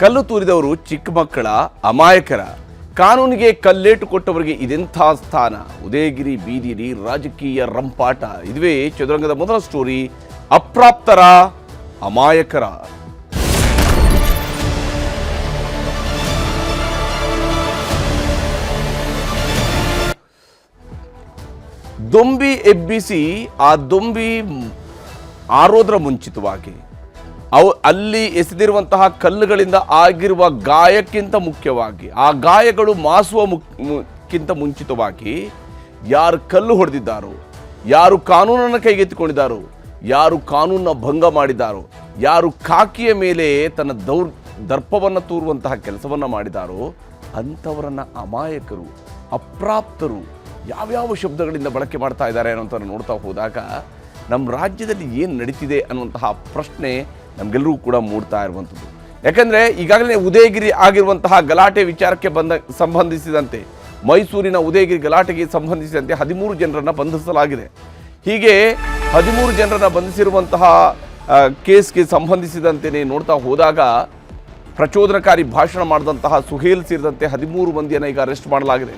ಕಲ್ಲು ತೂರಿದವರು ಚಿಕ್ಕ ಮಕ್ಕಳ ಅಮಾಯಕರ. ಕಾನೂನಿಗೆ ಕಲ್ಲೇಟು ಕೊಟ್ಟವರಿಗೆ ಇದೆಂಥ ಸ್ಥಾನ? ಉದಯಗಿರಿ, ಬೀದಿರಿ, ರಾಜಕೀಯ ರಂಪಾಟ. ಇದುವೇ ಚದುರಂಗದ ಮೊದಲ ಸ್ಟೋರಿ, ಅಪ್ರಾಪ್ತರ ಅಮಾಯಕರ. ದೊಂಬಿ ಎಬ್ಬಿಸಿ ಆ ದೊಂಬಿ ಆರೋದ್ರ ಮುಂಚಿತವಾಗಿ. ಅವು ಅಲ್ಲಿ ಎಸೆದಿರುವಂತಹ ಕಲ್ಲುಗಳಿಂದ ಆಗಿರುವ ಗಾಯಕ್ಕಿಂತ ಮುಖ್ಯವಾಗಿ, ಆ ಗಾಯಗಳು ಮಾಸುವ ಮುಕ್ಕಿಂತ ಮುಂಚಿತವಾಗಿ ಯಾರು ಕಲ್ಲು ಹೊಡೆದಿದ್ದಾರೋ, ಯಾರು ಕಾನೂನನ್ನು ಕೈಗೆತ್ತಿಕೊಂಡಿದ್ದಾರೋ, ಯಾರು ಕಾನೂನನ್ನ ಭಂಗ ಮಾಡಿದ್ದಾರೋ, ಯಾರು ಕಾಕಿಯ ಮೇಲೆ ತನ್ನ ದೌರ್, ದರ್ಪವನ್ನು ತೂರುವಂತಹ ಕೆಲಸವನ್ನು ಮಾಡಿದಾರೋ, ಅಂಥವರನ್ನು ಅಮಾಯಕರು, ಅಪ್ರಾಪ್ತರು ಯಾವ್ಯಾವ ಶಬ್ದಗಳಿಂದ ಬಳಕೆ ಮಾಡ್ತಾ ಇದ್ದಾರೆ ಅನ್ನೋಂಥ ನೋಡ್ತಾ ಹೋದಾಗ, ನಮ್ಮ ರಾಜ್ಯದಲ್ಲಿ ಏನು ನಡೀತಿದೆ ಅನ್ನುವಂತಹ ಪ್ರಶ್ನೆ ನಮಗೆಲ್ಲರೂ ಕೂಡ ಮೂಡ್ತಾ ಇರುವಂಥದ್ದು. ಯಾಕಂದರೆ ಈಗಾಗಲೇ ಉದಯಗಿರಿ ಆಗಿರುವಂತಹ ಗಲಾಟೆ ವಿಚಾರಕ್ಕೆ ಬಂದ, ಸಂಬಂಧಿಸಿದಂತೆ, ಮೈಸೂರಿನ ಉದಯಗಿರಿ ಗಲಾಟೆಗೆ ಸಂಬಂಧಿಸಿದಂತೆ ಹದಿಮೂರು ಜನರನ್ನು ಬಂಧಿಸಲಾಗಿದೆ. ಹೀಗೆ ಹದಿಮೂರು ಜನರನ್ನು ಬಂಧಿಸಿರುವಂತಹ ಕೇಸ್ಗೆ ಸಂಬಂಧಿಸಿದಂತೆ ನೋಡ್ತಾ ಹೋದಾಗ ಪ್ರಚೋದನಕಾರಿ ಭಾಷಣ ಮಾಡಿದಂತಹ ಸುಹೇಲ್ ಸೇರಿದಂತೆ ಹದಿಮೂರು ಮಂದಿಯನ್ನು ಈಗ ಅರೆಸ್ಟ್ ಮಾಡಲಾಗಿದೆ.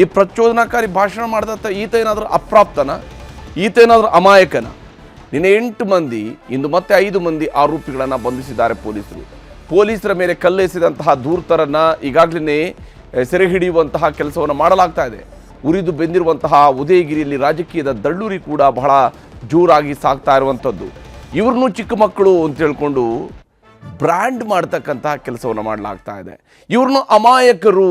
ಈ ಪ್ರಚೋದನಕಾರಿ ಭಾಷಣ ಮಾಡಿದಂಥ ಈತ ಏನಾದರೂ ಅಪ್ರಾಪ್ತನ? ಈತ ಏನಾದರೂ ಅಮಾಯಕನ? ನಿನ್ನೆ ಎಂಟು ಮಂದಿ, ಇಂದು ಮತ್ತೆ ಐದು ಮಂದಿ ಆರೋಪಿಗಳನ್ನು ಬಂಧಿಸಿದ್ದಾರೆ ಪೊಲೀಸರು. ಪೊಲೀಸರ ಮೇಲೆ ಕಲ್ಲೆಸೆದಂತಹ ದೂರ್ತರನ್ನು ಈಗಾಗಲೇ ಸೆರೆ ಹಿಡಿಯುವಂತಹ ಕೆಲಸವನ್ನು ಮಾಡಲಾಗ್ತಾ ಇದೆ. ಉರಿದು ಬೆಂದಿರುವಂತಹ ಉದಯಗಿರಿಯಲ್ಲಿ ರಾಜಕೀಯದ ದಳ್ಳೂರಿ ಕೂಡ ಬಹಳ ಜೋರಾಗಿ ಸಾಗ್ತಾ ಇರುವಂಥದ್ದು. ಇವ್ರನ್ನೂ ಚಿಕ್ಕ ಮಕ್ಕಳು ಅಂತ ಹೇಳ್ಕೊಂಡು ಬ್ರ್ಯಾಂಡ್ ಮಾಡ್ತಕ್ಕಂತಹ ಕೆಲಸವನ್ನು ಮಾಡಲಾಗ್ತಾ ಇದೆ. ಇವ್ರನ್ನು ಅಮಾಯಕರು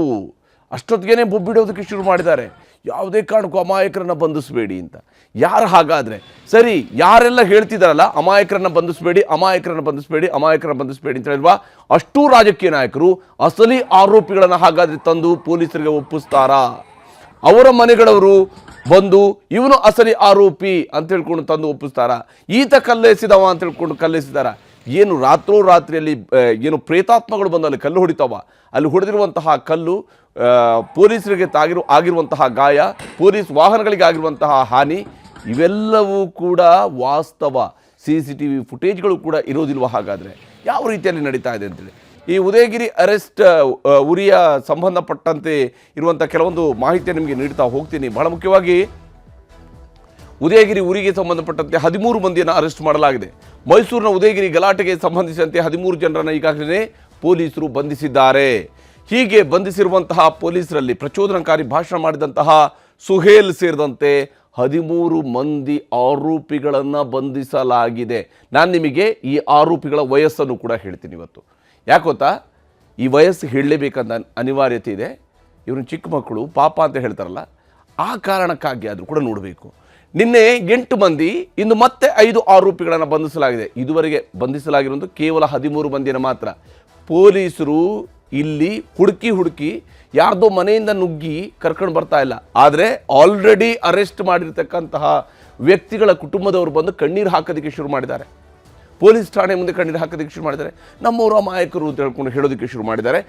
ಅಷ್ಟೊತ್ತಿಗೆ ಬೊಬ್ಬಿಡೋದಕ್ಕೆ ಶುರು ಮಾಡಿದ್ದಾರೆ. ಯಾವುದೇ ಕಾರಣಕ್ಕೂ ಅಮಾಯಕರನ್ನ ಬಂಧಿಸಬೇಡಿ ಅಂತ. ಯಾರು ಹಾಗಾದರೆ? ಸರಿ, ಯಾರೆಲ್ಲ ಹೇಳ್ತಿದ್ದಾರಲ್ಲ ಅಮಾಯಕರನ್ನ ಬಂಧಿಸಬೇಡಿ, ಅಮಾಯಕರನ್ನು ಬಂಧಿಸಬೇಡಿ, ಅಮಾಯಕರನ್ನ ಬಂಧಿಸಬೇಡಿ ಅಂತ ಹೇಳುವ ಅಷ್ಟೂ ರಾಜಕೀಯ ನಾಯಕರು ಅಸಲಿ ಆರೋಪಿಗಳನ್ನು ಹಾಗಾದರೆ ತಂದು ಪೊಲೀಸರಿಗೆ ಒಪ್ಪಿಸ್ತಾರಾ? ಅವರ ಮನೆಗಳವರು ಬಂದು ಇವನು ಅಸಲಿ ಆರೋಪಿ ಅಂತ ಹೇಳ್ಕೊಂಡು ತಂದು ಒಪ್ಪಿಸ್ತಾರ? ಈತ ಕಲ್ಲೆಸಿದವ ಅಂತ ಹೇಳ್ಕೊಂಡು ಕಲ್ಲೆಸಿದಾರ? ಏನು ರಾತ್ರೋ ರಾತ್ರಿಯಲ್ಲಿ ಏನು ಪ್ರೇತಾತ್ಮಗಳು ಬಂದು ಅಲ್ಲಿ ಕಲ್ಲು ಹೊಡಿತಾವ? ಅಲ್ಲಿ ಹೊಡೆದಿರುವಂತಹ ಕಲ್ಲು ಪೊಲೀಸರಿಗೆ ತಾಗಿರು, ಆಗಿರುವಂತಹ ಗಾಯ, ಪೊಲೀಸ್ ವಾಹನಗಳಿಗೆ ಆಗಿರುವಂತಹ ಹಾನಿ, ಇವೆಲ್ಲವೂ ಕೂಡ ವಾಸ್ತವ. ಸಿ ಸಿ ಟಿ ವಿ ಫುಟೇಜ್ಗಳು ಕೂಡ ಇರೋದಿಲ್ವ ಹಾಗಾದರೆ? ಯಾವ ರೀತಿಯಲ್ಲಿ ನಡೀತಾ ಇದೆ ಅಂತೇಳಿ. ಈ ಉದಯಗಿರಿ ಅರೆಸ್ಟ್ ಉರಿಯ ಸಂಬಂಧಪಟ್ಟಂತೆ ಇರುವಂಥ ಕೆಲವೊಂದು ಮಾಹಿತಿ ನಿಮಗೆ ನೀಡ್ತಾ ಹೋಗ್ತೀನಿ. ಬಹಳ ಮುಖ್ಯವಾಗಿ, ಉದಯಗಿರಿ ಉರಿಗೆ ಸಂಬಂಧಪಟ್ಟಂತೆ ಹದಿಮೂರು ಮಂದಿಯನ್ನು ಅರೆಸ್ಟ್ ಮಾಡಲಾಗಿದೆ. ಮೈಸೂರಿನ ಉದಯಗಿರಿ ಗಲಾಟೆಗೆ ಸಂಬಂಧಿಸಿದಂತೆ ಹದಿಮೂರು ಜನರನ್ನು ಈಗಾಗಲೇ ಪೊಲೀಸರು ಬಂಧಿಸಿದ್ದಾರೆ. ಹೀಗೆ ಬಂಧಿಸಿರುವಂತಹ ಪೊಲೀಸರಲ್ಲಿ ಪ್ರಚೋದನಕಾರಿ ಭಾಷಣ ಮಾಡಿದಂತಹ ಸುಹೇಲ್ ಸೇರಿದಂತೆ ಹದಿಮೂರು ಮಂದಿ ಆರೋಪಿಗಳನ್ನು ಬಂಧಿಸಲಾಗಿದೆ. ನಾನು ನಿಮಗೆ ಈ ಆರೋಪಿಗಳ ವಯಸ್ಸನ್ನು ಕೂಡ ಹೇಳ್ತೀನಿ ಇವತ್ತು. ಯಾಕೆ ಗೊತ್ತಾ? ಈ ವಯಸ್ಸು ಹೇಳಲೇಬೇಕಂತ ಅನಿವಾರ್ಯತೆ ಇದೆ. ಇವರು ಚಿಕ್ಕ ಮಕ್ಕಳು, ಪಾಪ ಅಂತ ಹೇಳ್ತಾರಲ್ಲ, ಆ ಕಾರಣಕ್ಕಾಗಿ ಆದರೂ ಕೂಡ ನೋಡಬೇಕು. ನಿನ್ನೆ ಎಂಟು ಮಂದಿ, ಇನ್ನು ಮತ್ತೆ ಐದು ಆರೋಪಿಗಳನ್ನು ಬಂಧಿಸಲಾಗಿದೆ. ಇದುವರೆಗೆ ಬಂಧಿಸಲಾಗಿರುವುದು ಕೇವಲ ಹದಿಮೂರು ಮಂದಿನ ಮಾತ್ರ. ಪೊಲೀಸರು ಇಲ್ಲಿ ಹುಡುಕಿ ಹುಡುಕಿ ಯಾರ್ದೋ ಮನೆಯಿಂದ ನುಗ್ಗಿ ಕರ್ಕೊಂಡು ಬರ್ತಾ ಇಲ್ಲ. ಆದರೆ ಆಲ್ರೆಡಿ ಅರೆಸ್ಟ್ ಮಾಡಿರ್ತಕ್ಕಂತಹ ವ್ಯಕ್ತಿಗಳ ಕುಟುಂಬದವರು ಬಂದು ಕಣ್ಣೀರು ಹಾಕೋದಕ್ಕೆ ಶುರು ಮಾಡಿದ್ದಾರೆ. ಪೊಲೀಸ್ ಠಾಣೆ ಮುಂದೆ ಕಣ್ಣೀರು ಹಾಕೋದಕ್ಕೆ ಶುರು ಮಾಡಿದ್ದಾರೆ. ನಮ್ಮವರು ಅಮಾಯಕರು ಅಂತ ಹೇಳ್ಕೊಂಡು ಹೇಳೋದಕ್ಕೆ ಶುರು ಮಾಡಿದ್ದಾರೆ.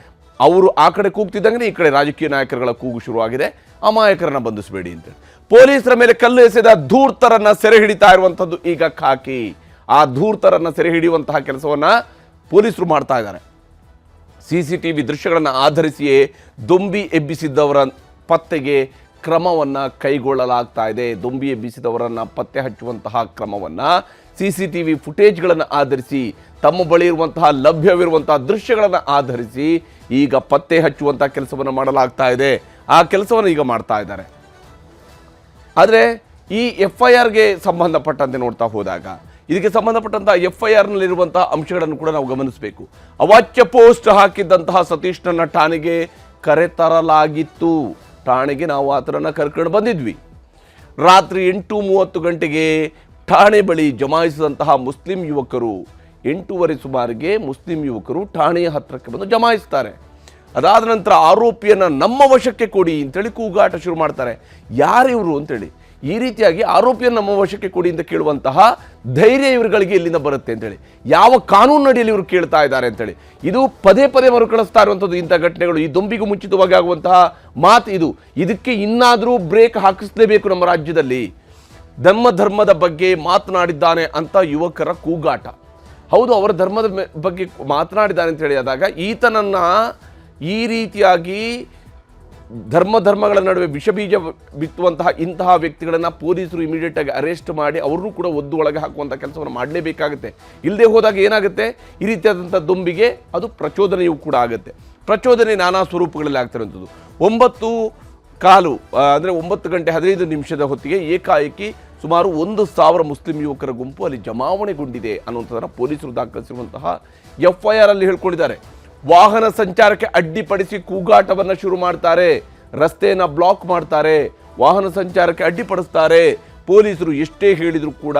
ಅವರು ಆ ಕಡೆ ಕೂಗ್ತಿದ್ದಂಗೆ ಈ ಕಡೆ ರಾಜಕೀಯ ನಾಯಕರುಗಳ ಕೂಗು ಶುರುವಾಗಿದೆ. ಅಮಾಯಕರನ್ನ ಬಂಧಿಸಬೇಡಿ ಅಂತ ಪೊಲೀಸರ ಮೇಲೆ ಕಲ್ಲು ಎಸೆದ ಧೂರ್ತರನ್ನು ಸೆರೆ ಹಿಡಿತಾ ಇರುವಂಥದ್ದು ಈಗ ಖಾಕಿ. ಆ ಧೂರ್ತರನ್ನು ಸೆರೆ ಹಿಡಿಯುವಂತಹ ಕೆಲಸವನ್ನು ಪೊಲೀಸರು ಮಾಡ್ತಾ ಇದ್ದಾರೆ. ಸಿ ಸಿ ಟಿ ವಿ ದೃಶ್ಯಗಳನ್ನು ಆಧರಿಸಿಯೇ ದೊಂಬಿ ಎಬ್ಬಿಸಿದ್ದವರ ಪತ್ತೆಗೆ ಕ್ರಮವನ್ನು ಕೈಗೊಳ್ಳಲಾಗ್ತಾ ಇದೆ. ದೊಂಬಿ ಎಬ್ಬಿಸಿದವರನ್ನು ಪತ್ತೆ ಹಚ್ಚುವಂತಹ ಕ್ರಮವನ್ನು ಸಿ ಸಿ ಟಿ ವಿ ಫುಟೇಜ್ಗಳನ್ನು ಆಧರಿಸಿ, ತಮ್ಮ ಬಳಿ ಇರುವಂತಹ ಲಭ್ಯವಿರುವಂತಹ ದೃಶ್ಯಗಳನ್ನು ಆಧರಿಸಿ ಈಗ ಪತ್ತೆ ಹಚ್ಚುವಂತಹ ಕೆಲಸವನ್ನು ಮಾಡಲಾಗ್ತಾ ಇದೆ. ಆ ಕೆಲಸವನ್ನು ಈಗ ಮಾಡ್ತಾ ಇದ್ದಾರೆ. ಆದರೆ ಈ ಎಫ್ ಐ ಆರ್ಗೆ ಸಂಬಂಧಪಟ್ಟಂತೆ ನೋಡ್ತಾ ಹೋದಾಗ ಇದಕ್ಕೆ ಸಂಬಂಧಪಟ್ಟಂತಹ ಎಫ್ ಐ ಆರ್ನಲ್ಲಿರುವಂತಹ ಅಂಶಗಳನ್ನು ಕೂಡ ನಾವು ಗಮನಿಸಬೇಕು. ಅವಾಚ್ಯ ಪೋಸ್ಟ್ ಹಾಕಿದ್ದಂತಹ ಸತೀಶ್ನ ಠಾಣೆಗೆ ಕರೆತರಲಾಗಿತ್ತು ಠಾಣೆಗೆ ನಾವು ಆತನನ್ನು ಕರ್ಕೊಂಡು ಬಂದಿದ್ವಿ. ರಾತ್ರಿ ಎಂಟು ಮೂವತ್ತು ಗಂಟೆಗೆ ಠಾಣೆ ಬಳಿ ಜಮಾಯಿಸಿದಂತಹ ಮುಸ್ಲಿಂ ಯುವಕರು, ಎಂಟೂವರೆ ಸುಮಾರಿಗೆ ಮುಸ್ಲಿಂ ಯುವಕರು ಠಾಣೆಯ ಹತ್ತಿರಕ್ಕೆ ಬಂದು ಜಮಾಯಿಸ್ತಾರೆ. ಅದಾದ ನಂತರ ಆರೋಪಿಯನ್ನು ನಮ್ಮ ವಶಕ್ಕೆ ಕೊಡಿ ಅಂತೇಳಿ ಕೂಗಾಟ ಶುರು ಮಾಡ್ತಾರೆ. ಯಾರಿವರು ಅಂತೇಳಿ? ಈ ರೀತಿಯಾಗಿ ಆರೋಪಿಯನ್ನು ನಮ್ಮ ವಶಕ್ಕೆ ಕೊಡಿ ಅಂತ ಕೇಳುವಂತಹ ಧೈರ್ಯ ಇವರುಗಳಿಗೆ ಇಲ್ಲಿಂದ ಬರುತ್ತೆ ಅಂತೇಳಿ. ಯಾವ ಕಾನೂನು ಅಡಿಯಲ್ಲಿ ಇವರು ಕೇಳ್ತಾ ಇದ್ದಾರೆ ಅಂತೇಳಿ. ಇದು ಪದೇ ಪದೇ ಮರುಕಳಿಸ್ತಾ ಇರುವಂಥದ್ದು ಇಂಥ ಘಟನೆಗಳು. ಈ ದೊಂಬಿಗೂ ಮುಂಚಿತವಾಗಿ ಆಗುವಂತಹ ಮಾತು ಇದು. ಇದಕ್ಕೆ ಇನ್ನಾದರೂ ಬ್ರೇಕ್ ಹಾಕಿಸಲೇಬೇಕು ನಮ್ಮ ರಾಜ್ಯದಲ್ಲಿ. ನಮ್ಮ ಧರ್ಮದ ಬಗ್ಗೆ ಮಾತನಾಡಿದ್ದಾನೆ ಅಂತ ಯುವಕರ ಕೂಗಾಟ. ಹೌದು, ಅವರ ಧರ್ಮದ ಬಗ್ಗೆ ಮಾತನಾಡಿದ್ದಾನೆ ಅಂತ ಹೇಳಿದಾಗ ಈತನನ್ನ ಈ ರೀತಿಯಾಗಿ ಧರ್ಮ ಧರ್ಮಗಳ ನಡುವೆ ವಿಷಬೀಜ ಬಿತ್ತುವಂತಹ ಇಂತಹ ವ್ಯಕ್ತಿಗಳನ್ನು ಪೊಲೀಸರು ಇಮಿಡಿಯೇಟ್ ಆಗಿ ಅರೆಸ್ಟ್ ಮಾಡಿ ಅವ್ರನ್ನೂ ಕೂಡ ಒದ್ದು ಒಳಗೆ ಹಾಕುವಂಥ ಕೆಲಸವನ್ನು ಮಾಡಲೇಬೇಕಾಗುತ್ತೆ. ಇಲ್ಲದೆ ಹೋದಾಗ ಏನಾಗುತ್ತೆ? ಈ ರೀತಿಯಾದಂಥ ದೊಂಬಿಗೆ ಅದು ಪ್ರಚೋದನೆಯೂ ಕೂಡ ಆಗುತ್ತೆ. ಪ್ರಚೋದನೆ ನಾನಾ ಸ್ವರೂಪಗಳಲ್ಲಿ ಆಗ್ತಿರುವಂಥದ್ದು ಒಂಬತ್ತು ಕಾಲು ಅಂದ್ರೆ ಒಂಬತ್ತು ಗಂಟೆ ಹದಿನೈದು ನಿಮಿಷದ ಹೊತ್ತಿಗೆ ಏಕಾಏಕಿ ಸುಮಾರು ಒಂದು ಸಾವಿರ ಮುಸ್ಲಿಂ ಯುವಕರ ಗುಂಪು ಅಲ್ಲಿ ಜಮಾವಣೆಗೊಂಡಿದೆ ಅನ್ನುವಂಥದ್ದನ್ನು ಪೊಲೀಸರು ದಾಖಲಿಸಿರುವಂತಹ ಎಫ್ ಐ ಆರ್ ಅಲ್ಲಿ ಹೇಳ್ಕೊಂಡಿದ್ದಾರೆ. ವಾಹನ ಸಂಚಾರಕ್ಕೆ ಅಡ್ಡಿಪಡಿಸಿ ಕೂಗಾಟವನ್ನು ಶುರು ಮಾಡ್ತಾರೆ. ರಸ್ತೆಯನ್ನು ಬ್ಲಾಕ್ ಮಾಡ್ತಾರೆ. ವಾಹನ ಸಂಚಾರಕ್ಕೆ ಅಡ್ಡಿಪಡಿಸ್ತಾರೆ. ಪೊಲೀಸರು ಎಷ್ಟೇ ಹೇಳಿದರೂ ಕೂಡ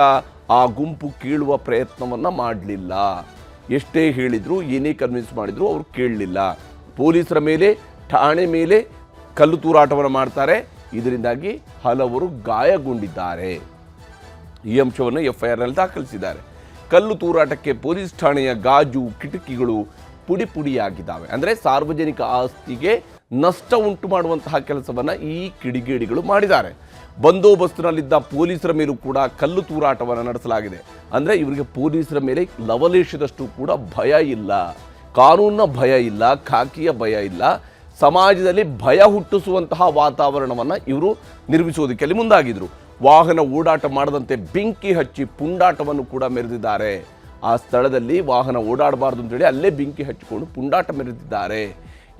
ಆ ಗುಂಪು ಕೀಳುವ ಪ್ರಯತ್ನವನ್ನ ಮಾಡಲಿಲ್ಲ. ಎಷ್ಟೇ ಹೇಳಿದರೂ ಏನೇ ಕನ್ವಿನ್ಸ್ ಮಾಡಿದ್ರು ಅವರು ಕೇಳಲಿಲ್ಲ. ಪೊಲೀಸರ ಮೇಲೆ, ಠಾಣೆ ಮೇಲೆ ಕಲ್ಲು ತೂರಾಟವನ್ನು ಮಾಡ್ತಾರೆ. ಇದರಿಂದಾಗಿ ಹಲವರು ಗಾಯಗೊಂಡಿದ್ದಾರೆ. ಈ ಅಂಶವನ್ನು ಎಫ್ಐಆರ್ನಲ್ಲಿ ದಾಖಲಿಸಿದ್ದಾರೆ. ಕಲ್ಲು ತೂರಾಟಕ್ಕೆ ಪೊಲೀಸ್ ಠಾಣೆಯ ಗಾಜು, ಕಿಟಕಿಗಳು ಪುಡಿ ಪುಡಿಯಾಗಿದ್ದಾವೆ. ಅಂದರೆ ಸಾರ್ವಜನಿಕ ಆಸ್ತಿಗೆ ನಷ್ಟ ಉಂಟು ಮಾಡುವಂತಹ ಕೆಲಸವನ್ನು ಈ ಕಿಡಿಗೇಡಿಗಳು ಮಾಡಿದ್ದಾರೆ. ಬಂದೋಬಸ್ತಿನಲ್ಲಿದ್ದ ಪೊಲೀಸರ ಮೇಲೂ ಕೂಡ ಕಲ್ಲು ತೂರಾಟವನ್ನು ನಡೆಸಲಾಗಿದೆ. ಅಂದರೆ ಇವರಿಗೆ ಪೊಲೀಸರ ಮೇಲೆ ಲವಲೇಶದಷ್ಟು ಕೂಡ ಭಯ ಇಲ್ಲ. ಕಾನೂನಿನ ಭಯ ಇಲ್ಲ, ಖಾಕಿಯ ಭಯ ಇಲ್ಲ. ಸಮಾಜದಲ್ಲಿ ಭಯ ಹುಟ್ಟಿಸುವಂತಹ ವಾತಾವರಣವನ್ನು ಇವರು ನಿರ್ಮಿಸುವುದಕ್ಕೆ ಅಲ್ಲಿ ಮುಂದಾಗಿದ್ರು. ವಾಹನ ಓಡಾಟ ಮಾಡದಂತೆ ಬೆಂಕಿ ಹಚ್ಚಿ ಪುಂಡಾಟವನ್ನು ಕೂಡ ಮೆರೆದಿದ್ದಾರೆ. ಆ ಸ್ಥಳದಲ್ಲಿ ವಾಹನ ಓಡಾಡಬಾರ್ದು ಅಂತೇಳಿ ಅಲ್ಲೇ ಬೆಂಕಿ ಹಚ್ಚಿಕೊಂಡು ಪುಂಡಾಟ ಮೆರೆದಿದ್ದಾರೆ.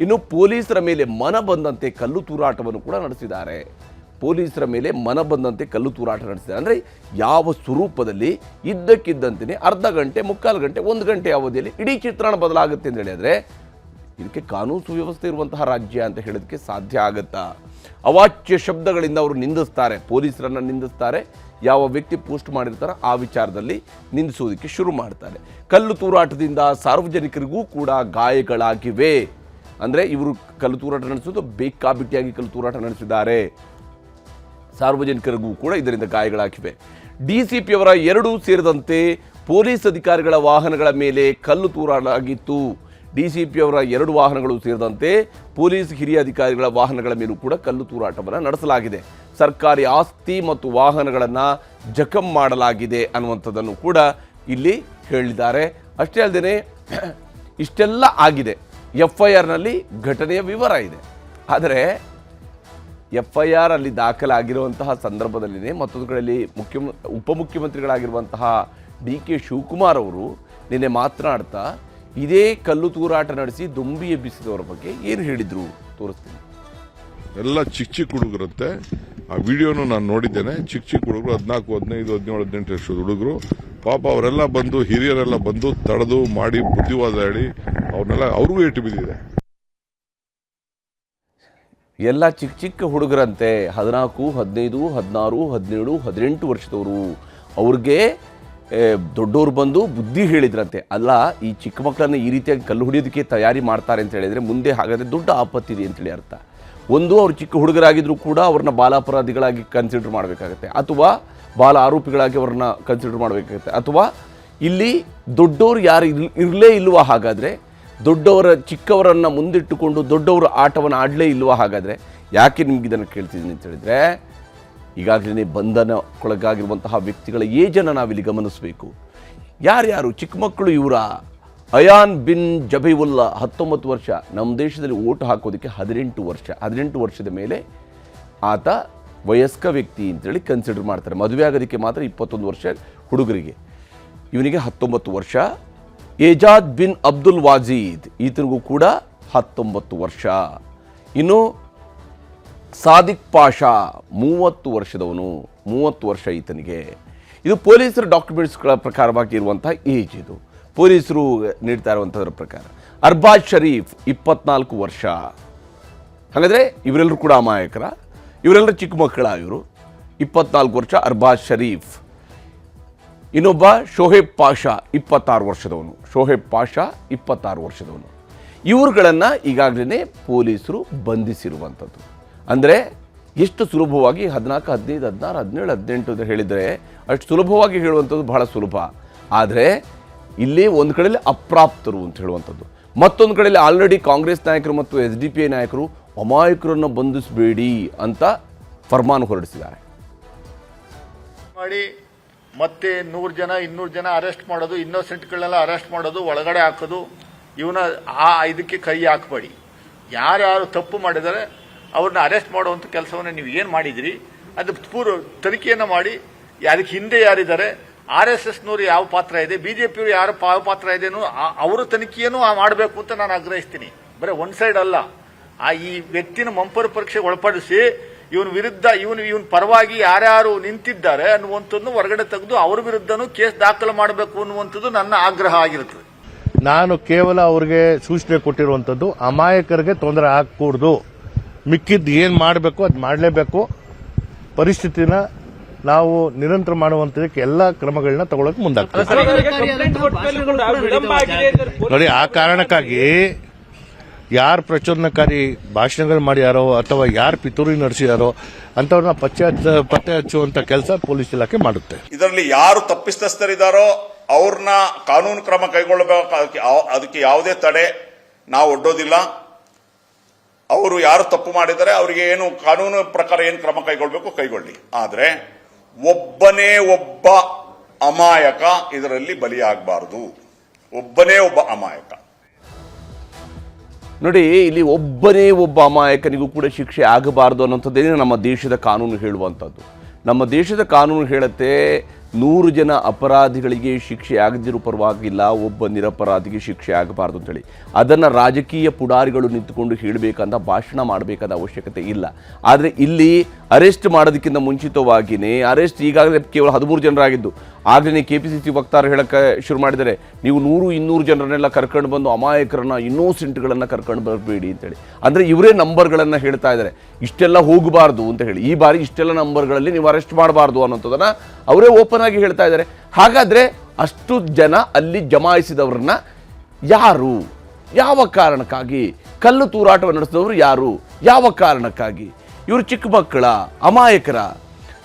ಇನ್ನು ಪೊಲೀಸರ ಮೇಲೆ ಮನ ಬಂದಂತೆ ಕಲ್ಲು ತೂರಾಟವನ್ನು ಕೂಡ ನಡೆಸಿದ್ದಾರೆ. ಪೊಲೀಸರ ಮೇಲೆ ಮನ ಬಂದಂತೆ ಕಲ್ಲು ತೂರಾಟ ನಡೆಸಿದ್ದಾರೆ. ಅಂದರೆ ಯಾವ ಸ್ವರೂಪದಲ್ಲಿ ಇದ್ದಕ್ಕಿದ್ದಂತೆಯೇ ಅರ್ಧ ಗಂಟೆ, ಮುಕ್ಕಾಲು ಗಂಟೆ, ಒಂದು ಗಂಟೆ ಅವಧಿಯಲ್ಲಿ ಇಡೀ ಚಿತ್ರಣ ಬದಲಾಗುತ್ತೆ ಅಂತ ಹೇಳಿದರೆ ಇದಕ್ಕೆ ಕಾನೂನು ಸುವ್ಯವಸ್ಥೆ ಇರುವಂತಹ ರಾಜ್ಯ ಅಂತ ಹೇಳೋದಕ್ಕೆ ಸಾಧ್ಯ ಆಗುತ್ತಾ? ಅವಾಚ್ಯ ಶಬ್ದಗಳಿಂದ ಅವರು ನಿಂದಿಸ್ತಾರೆ, ಪೊಲೀಸರನ್ನು ನಿಂದಿಸ್ತಾರೆ ಯಾವ ವ್ಯಕ್ತಿ ಪೋಸ್ಟ್ ಮಾಡಿರ್ತಾರೋ ಆ ವಿಚಾರದಲ್ಲಿ ನಿಂದಿಸೋದಕ್ಕೆ ಶುರು ಮಾಡ್ತಾರೆ. ಕಲ್ಲು ತೂರಾಟದಿಂದ ಸಾರ್ವಜನಿಕರಿಗೂ ಕೂಡ ಗಾಯಗಳಾಗಿವೆ. ಅಂದರೆ ಇವರು ಕಲ್ಲು ತೂರಾಟ ನಡೆಸೋದು ಬೇಕಾಬಿಟ್ಟಿಯಾಗಿ ಕಲ್ಲು ತೂರಾಟ ನಡೆಸಿದ್ದಾರೆ. ಸಾರ್ವಜನಿಕರಿಗೂ ಕೂಡ ಇದರಿಂದ ಗಾಯಗಳಾಗಿವೆ. ಡಿ ಸಿ ಪಿಯವರ ಎರಡೂ ಸೇರಿದಂತೆ ಪೊಲೀಸ್ ಅಧಿಕಾರಿಗಳ ವಾಹನಗಳ ಮೇಲೆ ಕಲ್ಲು ತೂರಾಡಲಾಗಿತ್ತು ಡಿಸಿಪಿ ಅವರ ಎರಡು ವಾಹನಗಳು ಸೇರಿದಂತೆ ಪೊಲೀಸ್ ಹಿರಿಯ ಅಧಿಕಾರಿಗಳ ವಾಹನಗಳ ಮೇಲೂ ಕೂಡ ಕಲ್ಲು ತೂರಾಟವನ್ನು ನಡೆಸಲಾಗಿದೆ. ಸರ್ಕಾರಿ ಆಸ್ತಿ ಮತ್ತು ವಾಹನಗಳನ್ನು ಜಖಂ ಮಾಡಲಾಗಿದೆ ಅನ್ನುವಂಥದ್ದನ್ನು ಕೂಡ ಇಲ್ಲಿ ಹೇಳಿದ್ದಾರೆ. ಅಷ್ಟೇ ಅಲ್ಲದೆ ಇಷ್ಟೆಲ್ಲ ಆಗಿದೆ. ಎಫ್ ಐ ಆರ್ನಲ್ಲಿ ಘಟನೆಯ ವಿವರ ಇದೆ. ಆದರೆ ಎಫ್ ಐ ಆರ್ ಅಲ್ಲಿ ದಾಖಲಾಗಿರುವಂತಹ ಸಂದರ್ಭದಲ್ಲಿನೇ ಮತ್ತೊಂದು ಕಡೆಯಲ್ಲಿ ಮುಖ್ಯ ಉಪಮುಖ್ಯಮಂತ್ರಿಗಳಾಗಿರುವಂತಹ ಡಿ ಕೆ ಶಿವಕುಮಾರ್ ಅವರು ನಿನ್ನೆ ಮಾತನಾಡ್ತಾ ಇದೇ ಕಲ್ಲು ತೂರಾಟ ನಡೆಸಿ ದೊಂಬಿ ಎಬ್ಬಿಸಿದವರ ಬಗ್ಗೆ ಏನು ಹೇಳಿದ್ರು? ತೋರಿಸ್ತೀನಿ. ಎಲ್ಲ ಚಿಕ್ಕ ಚಿಕ್ಕ ಹುಡುಗರಂತೆ. ಆ ವಿಡಿಯೋನು ನಾನು ನೋಡಿದ್ದೇನೆ. ಚಿಕ್ಕ ಚಿಕ್ಕ ಹುಡುಗರು ಹದಿನಾಲ್ಕು ಹದಿನೈದು ಹದಿನೇಳು ಹದಿನೆಂಟು ವರ್ಷದ ಹುಡುಗರು. ಪಾಪ ಅವರೆಲ್ಲ ಬಂದು ಹಿರಿಯರೆಲ್ಲ ಬಂದು ತಡೆದು ಮಾಡಿ ಬುದ್ಧಿವಾದ ಹೇಳಿ ಅವ್ರನ್ನೆಲ್ಲ ಅವ್ರಿಗೂ ಏಟು ಬಿದ್ದಿದೆ. ಎಲ್ಲ ಚಿಕ್ಕ ಚಿಕ್ಕ ಹುಡುಗರಂತೆ. ಹದಿನಾಲ್ಕು ಹದಿನೈದು ಹದಿನಾರು ಹದಿನೇಳು ಹದಿನೆಂಟು ವರ್ಷದವರು. ಅವ್ರಿಗೆ ದೊಡ್ಡವರು ಬಂದು ಬುದ್ಧಿ ಹೇಳಿದ್ರಂತೆ. ಅಲ್ಲ, ಈ ಚಿಕ್ಕ ಮಕ್ಕಳನ್ನ ಈ ರೀತಿಯಾಗಿ ಕಲ್ಲು ಹೊಡಿಯೋದಕ್ಕೆ ತಯಾರಿ ಮಾಡ್ತಾರೆ ಅಂತ ಹೇಳಿದರೆ ಮುಂದೆ ಹಾಗಾದರೆ ದೊಡ್ಡ ಆಪತ್ತಿದೆ ಅಂತೇಳಿ ಅರ್ಥ. ಒಂದು, ಅವರು ಚಿಕ್ಕ ಹುಡುಗರಾಗಿದ್ದರೂ ಕೂಡ ಅವ್ರನ್ನ ಬಾಲಾಪರಾಧಿಗಳಾಗಿ ಕನ್ಸಿಡರ್ ಮಾಡಬೇಕಾಗತ್ತೆ. ಅಥವಾ ಬಾಲ ಆರೋಪಿಗಳಾಗಿ ಅವ್ರನ್ನ ಕನ್ಸಿಡರ್ ಮಾಡಬೇಕಾಗತ್ತೆ. ಅಥವಾ ಇಲ್ಲಿ ದೊಡ್ಡವರು ಯಾರು ಇರ್, ಇರಲೇ ಇಲ್ವಾ ಹಾಗಾದರೆ, ದೊಡ್ಡವರ, ಚಿಕ್ಕವರನ್ನು ಮುಂದಿಟ್ಟುಕೊಂಡು ದೊಡ್ಡವರು ಆಟವನ್ನು ಆಡಲೇ ಇಲ್ವಾ ಹಾಗಾದರೆ, ಯಾಕೆ ನಿಮ್ಗೆ ಇದನ್ನು ಕೇಳ್ತಿದ್ದೀನಿ ಅಂತ ಹೇಳಿದ್ರೆ ಈಗಾಗಲೇ ಬಂಧನಕ್ಕೊಳಗಾಗಿರುವಂತಹ ವ್ಯಕ್ತಿಗಳ ಏಜನ್ನು ನಾವಿಲ್ಲಿ ಗಮನಿಸಬೇಕು. ಯಾರ್ಯಾರು ಚಿಕ್ಕ ಮಕ್ಕಳು ಇವರ ಅಯಾನ್ ಬಿನ್ ಜಬೀವುಲ್ಲಾ ಹತ್ತೊಂಬತ್ತು ವರ್ಷ, ನಮ್ಮ ದೇಶದಲ್ಲಿ ಓಟು ಹಾಕೋದಕ್ಕೆ ಹದಿನೆಂಟು ವರ್ಷ, ಹದಿನೆಂಟು ವರ್ಷದ ಮೇಲೆ ಆತ ವಯಸ್ಕ ವ್ಯಕ್ತಿ ಅಂತೇಳಿ ಕನ್ಸಿಡರ್ ಮಾಡ್ತಾರೆ. ಮದುವೆ ಆಗೋದಕ್ಕೆ ಮಾತ್ರ ಇಪ್ಪತ್ತೊಂದು ವರ್ಷ ಹುಡುಗರಿಗೆ. ಇವನಿಗೆ ಹತ್ತೊಂಬತ್ತು ವರ್ಷ. ಏಜಾದ್ ಬಿನ್ ಅಬ್ದುಲ್ ವಾಜೀದ್, ಈತನಿಗೂ ಕೂಡ ಹತ್ತೊಂಬತ್ತು ವರ್ಷ. ಇನ್ನು ಸಾದಿಕ್ ಪಾಷ ಮೂವತ್ತು ವರ್ಷದವನು, ಮೂವತ್ತು ವರ್ಷ ಈತನಿಗೆ. ಇದು ಪೊಲೀಸರ ಡಾಕ್ಯುಮೆಂಟ್ಸ್ಗಳ ಪ್ರಕಾರವಾಗಿ ಇರುವಂಥ ಏಜ್ ಇದು. ಪೊಲೀಸರು ನೀಡ್ತಾ ಇರುವಂಥದ್ರ ಪ್ರಕಾರ. ಅರ್ಬಾಜ್ ಶರೀಫ್ ಇಪ್ಪತ್ನಾಲ್ಕು ವರ್ಷ. ಹಾಗಾದರೆ ಇವರೆಲ್ಲರೂ ಕೂಡ ಅಮಾಯಕರ. ಇವರೆಲ್ಲರೂ ಚಿಕ್ಕ ಮಕ್ಕಳ ಇವರು ಇಪ್ಪತ್ನಾಲ್ಕು ವರ್ಷ ಅರ್ಬಾಜ್ ಶರೀಫ್. ಇನ್ನೊಬ್ಬ ಶೋಹೇಬ್ ಪಾಷಾ ಇಪ್ಪತ್ತಾರು ವರ್ಷದವನು. ಶೋಹೇಬ್ ಪಾಷಾ ಇಪ್ಪತ್ತಾರು ವರ್ಷದವನು. ಇವ್ರುಗಳನ್ನು ಈಗಾಗಲೇ ಪೊಲೀಸರು ಬಂಧಿಸಿರುವಂಥದ್ದು ಅಂದರೆ ಎಷ್ಟು ಸುಲಭವಾಗಿ ಹದಿನಾಲ್ಕು, ಹದಿನೈದು, ಹದಿನಾರು, ಹದಿನೇಳು, ಹದಿನೆಂಟು ಅಂತ ಹೇಳಿದರೆ ಅಷ್ಟು ಸುಲಭವಾಗಿ ಹೇಳುವಂಥದ್ದು ಬಹಳ ಸುಲಭ. ಆದರೆ ಇಲ್ಲಿ ಒಂದು ಕಡೆಯಲ್ಲಿ ಅಪ್ರಾಪ್ತರು ಅಂತ ಹೇಳುವಂಥದ್ದು. ಮತ್ತೊಂದು ಕಡೆಯಲ್ಲಿ ಆಲ್ರೆಡಿ ಕಾಂಗ್ರೆಸ್ ನಾಯಕರು ಮತ್ತು ಎಸ್ ಡಿ ಪಿ ಐ ನಾಯಕರು ಅಮಾಯಕರನ್ನು ಬಂಧಿಸಬೇಡಿ ಅಂತ ಫರ್ಮಾನ್ ಹೊರಡಿಸಿದ್ದಾರೆ. ಮಾಡಿ ಮತ್ತೆ ನೂರು ಜನ, ಇನ್ನೂರು ಜನ ಅರೆಸ್ಟ್ ಮಾಡೋದು ಇನ್ನೋಸೆಂಟ್ಗಳನ್ನೆಲ್ಲ ಅರೆಸ್ಟ್ ಮಾಡೋದು, ಒಳಗಡೆ ಹಾಕೋದು, ಇವನ ಆ ಇದಕ್ಕೆ ಕೈ ಹಾಕಬೇಡಿ. ಯಾರ್ಯಾರು ತಪ್ಪು ಮಾಡಿದ್ದಾರೆ ಅವ್ರನ್ನ ಅರೆಸ್ಟ್ ಮಾಡುವಂಥ ಕೆಲಸವನ್ನು ನೀವು ಏನು ಮಾಡಿದಿರಿ? ಅದು ಪೂರ್ವ ತನಿಖೆಯನ್ನು ಮಾಡಿ, ಅದಕ್ಕೆ ಹಿಂದೆ ಯಾರಿದ್ದಾರೆ? ಆರ್ ಎಸ್ ಎಸ್ನವರು ಯಾವ ಪಾತ್ರ ಇದೆ? ಬಿಜೆಪಿಯವರು ಯಾರು ಯಾವ ಪಾತ್ರ ಇದೆ ಅವರ ತನಿಖೆಯನ್ನು ಮಾಡಬೇಕು ಅಂತ ನಾನು ಆಗ್ರಹಿಸ್ತೀನಿ. ಬರೀ ಒನ್ ಸೈಡ್ ಅಲ್ಲ. ಆ ಈ ವ್ಯಕ್ತಿನ ಮಂಪರ ಪರೀಕ್ಷೆಗೆ ಒಳಪಡಿಸಿ, ಇವನ ವಿರುದ್ಧ, ಇವನು, ಇವನ್ ಪರವಾಗಿ ಯಾರ್ಯಾರು ನಿಂತಿದ್ದಾರೆ ಅನ್ನುವಂಥದ್ದು ಹೊರಗಡೆ ತೆಗೆದು ಅವ್ರ ವಿರುದ್ಧನೂ ಕೇಸ್ ದಾಖಲು ಮಾಡಬೇಕು ಅನ್ನುವಂಥದ್ದು ನನ್ನ ಆಗ್ರಹ ಆಗಿರುತ್ತದೆ ನಾನು ಕೇವಲ ಅವ್ರಿಗೆ ಸೂಚನೆ ಕೊಟ್ಟಿರುವಂತದ್ದು ಅಮಾಯಕರಿಗೆ ತೊಂದರೆ ಆಗಕೂಡ್ದು. ಮಿಕ್ಕಿದ್ದು ಏನು ಮಾಡಬೇಕು ಅದು ಮಾಡಲೇಬೇಕು. ಪರಿಸ್ಥಿತಿನ ನಾವು ನಿರಂತರ ಮಾಡುವಂತದಕ್ಕೆ ಎಲ್ಲ ಕ್ರಮಗಳನ್ನ ತಗೊಳಕ್ ಮುಂದಾಗ್ತದೆ. ನೋಡಿ ಆ ಕಾರಣಕ್ಕಾಗಿ ಯಾರು ಪ್ರಚೋದನಕಾರಿ ಭಾಷಣಗಳು ಮಾಡ್ಯಾರೋ ಅಥವಾ ಯಾರು ಪಿತೂರಿ ನಡೆಸಿದಾರೋ ಅಂತವ್ರನ್ನ ಪತ್ತೆ ಹಚ್ಚ- ಪತ್ತೆ ಹಚ್ಚುವಂತ ಕೆಲಸ ಪೊಲೀಸ್ ಇಲಾಖೆ ಮಾಡುತ್ತೆ. ಇದರಲ್ಲಿ ಯಾರು ತಪ್ಪಿತಸ್ಥರಿದ್ದಾರೋ ಅವ್ರನ್ನ ಕಾನೂನು ಕ್ರಮ ಕೈಗೊಳ್ಳಬೇಕು ಅದಕ್ಕೆ ಅದಕ್ಕೆ ಯಾವುದೇ ತಡೆ ನಾವು ಒಡ್ಡೋದಿಲ್ಲ. ಅವರು ಯಾರು ತಪ್ಪು ಮಾಡಿದರೆ ಅವರಿಗೆ ಏನು ಕಾನೂನು ಪ್ರಕಾರ ಏನು ಕ್ರಮ ಕೈಗೊಳ್ಳಬೇಕು ಕೈಗೊಳ್ಳಿ. ಆದರೆ, ಒಬ್ಬನೇ ಒಬ್ಬ ಅಮಾಯಕ ಇದರಲ್ಲಿ ಬಲಿಯಾಗಬಾರದು. ಒಬ್ಬನೇ ಒಬ್ಬ ಅಮಾಯಕ. ನೋಡಿ, ಇಲ್ಲಿ ಒಬ್ಬನೇ ಒಬ್ಬ ಅಮಾಯಕನಿಗೂ ಕೂಡ ಶಿಕ್ಷೆ ಆಗಬಾರದು ಅನ್ನೋಂಥದ್ದೇನೆ ನಮ್ಮ ದೇಶದ ಕಾನೂನು ಹೇಳುವಂಥದ್ದು. ನಮ್ಮ ದೇಶದ ಕಾನೂನು ಹೇಳುತ್ತೆ ನೂರು ಜನ ಅಪರಾಧಿಗಳಿಗೆ ಶಿಕ್ಷೆ ಆಗದಿರೋ ಪರವಾಗಿಲ್ಲ, ಒಬ್ಬ ನಿರಪರಾಧಿಗೆ ಶಿಕ್ಷೆ ಆಗಬಾರ್ದು ಅಂತೇಳಿ. ಅದನ್ನು ರಾಜಕೀಯ ಪುಡಾರಿಗಳು ನಿಂತುಕೊಂಡು ಹೇಳಬೇಕಂತ ಭಾಷಣ ಮಾಡಬೇಕಾದ ಅವಶ್ಯಕತೆ ಇಲ್ಲ. ಆದರೆ ಇಲ್ಲಿ ಅರೆಸ್ಟ್ ಮಾಡೋದಕ್ಕಿಂತ ಮುಂಚಿತವಾಗಿಯೇ ಅರೆಸ್ಟ್ ಈಗಾಗಲೇ ಕೇವಲ ಹದಿಮೂರು ಜನರಾಗಿದ್ದು. ಆಗಲೇ ಕೆ ಪಿ ಸಿ ಸಿ ವಕ್ತಾರರು ಹೇಳಕ್ಕೆ ಶುರು ಮಾಡಿದರೆ ನೀವು ನೂರು, ಇನ್ನೂರು ಜನರನ್ನೆಲ್ಲ ಕರ್ಕೊಂಡು ಬಂದು ಅಮಾಯಕರನ್ನ, ಇನ್ನೋಸೆಂಟ್ಗಳನ್ನು ಕರ್ಕೊಂಡು ಬರಬೇಡಿ ಅಂತೇಳಿ. ಅಂದರೆ ಇವರೇ ನಂಬರ್ಗಳನ್ನು ಹೇಳ್ತಾ ಇದ್ದಾರೆ. ಇಷ್ಟೆಲ್ಲ ಹೋಗಬಾರ್ದು ಅಂತ ಹೇಳಿ. ಈ ಬಾರಿ ಇಷ್ಟೆಲ್ಲ ನಂಬರ್ಗಳಲ್ಲಿ ನೀವು ಅರೆಸ್ಟ್ ಮಾಡಬಾರ್ದು ಅನ್ನೋಂಥದ್ದನ್ನು ಅವರೇ ಓಪನ್ ಆಗಿ ಹೇಳ್ತಾ ಇದ್ದಾರೆ. ಹಾಗಾದರೆ ಅಷ್ಟು ಜನ ಅಲ್ಲಿ ಜಮಾಯಿಸಿದವ್ರನ್ನ ಯಾರು? ಯಾವ ಕಾರಣಕ್ಕಾಗಿ? ಕಲ್ಲು ತೂರಾಟವನ್ನು ನಡೆಸಿದವರು ಯಾರು? ಯಾವ ಕಾರಣಕ್ಕಾಗಿ? ಇವರು ಚಿಕ್ಕ ಮಕ್ಕಳ, ಅಮಾಯಕರ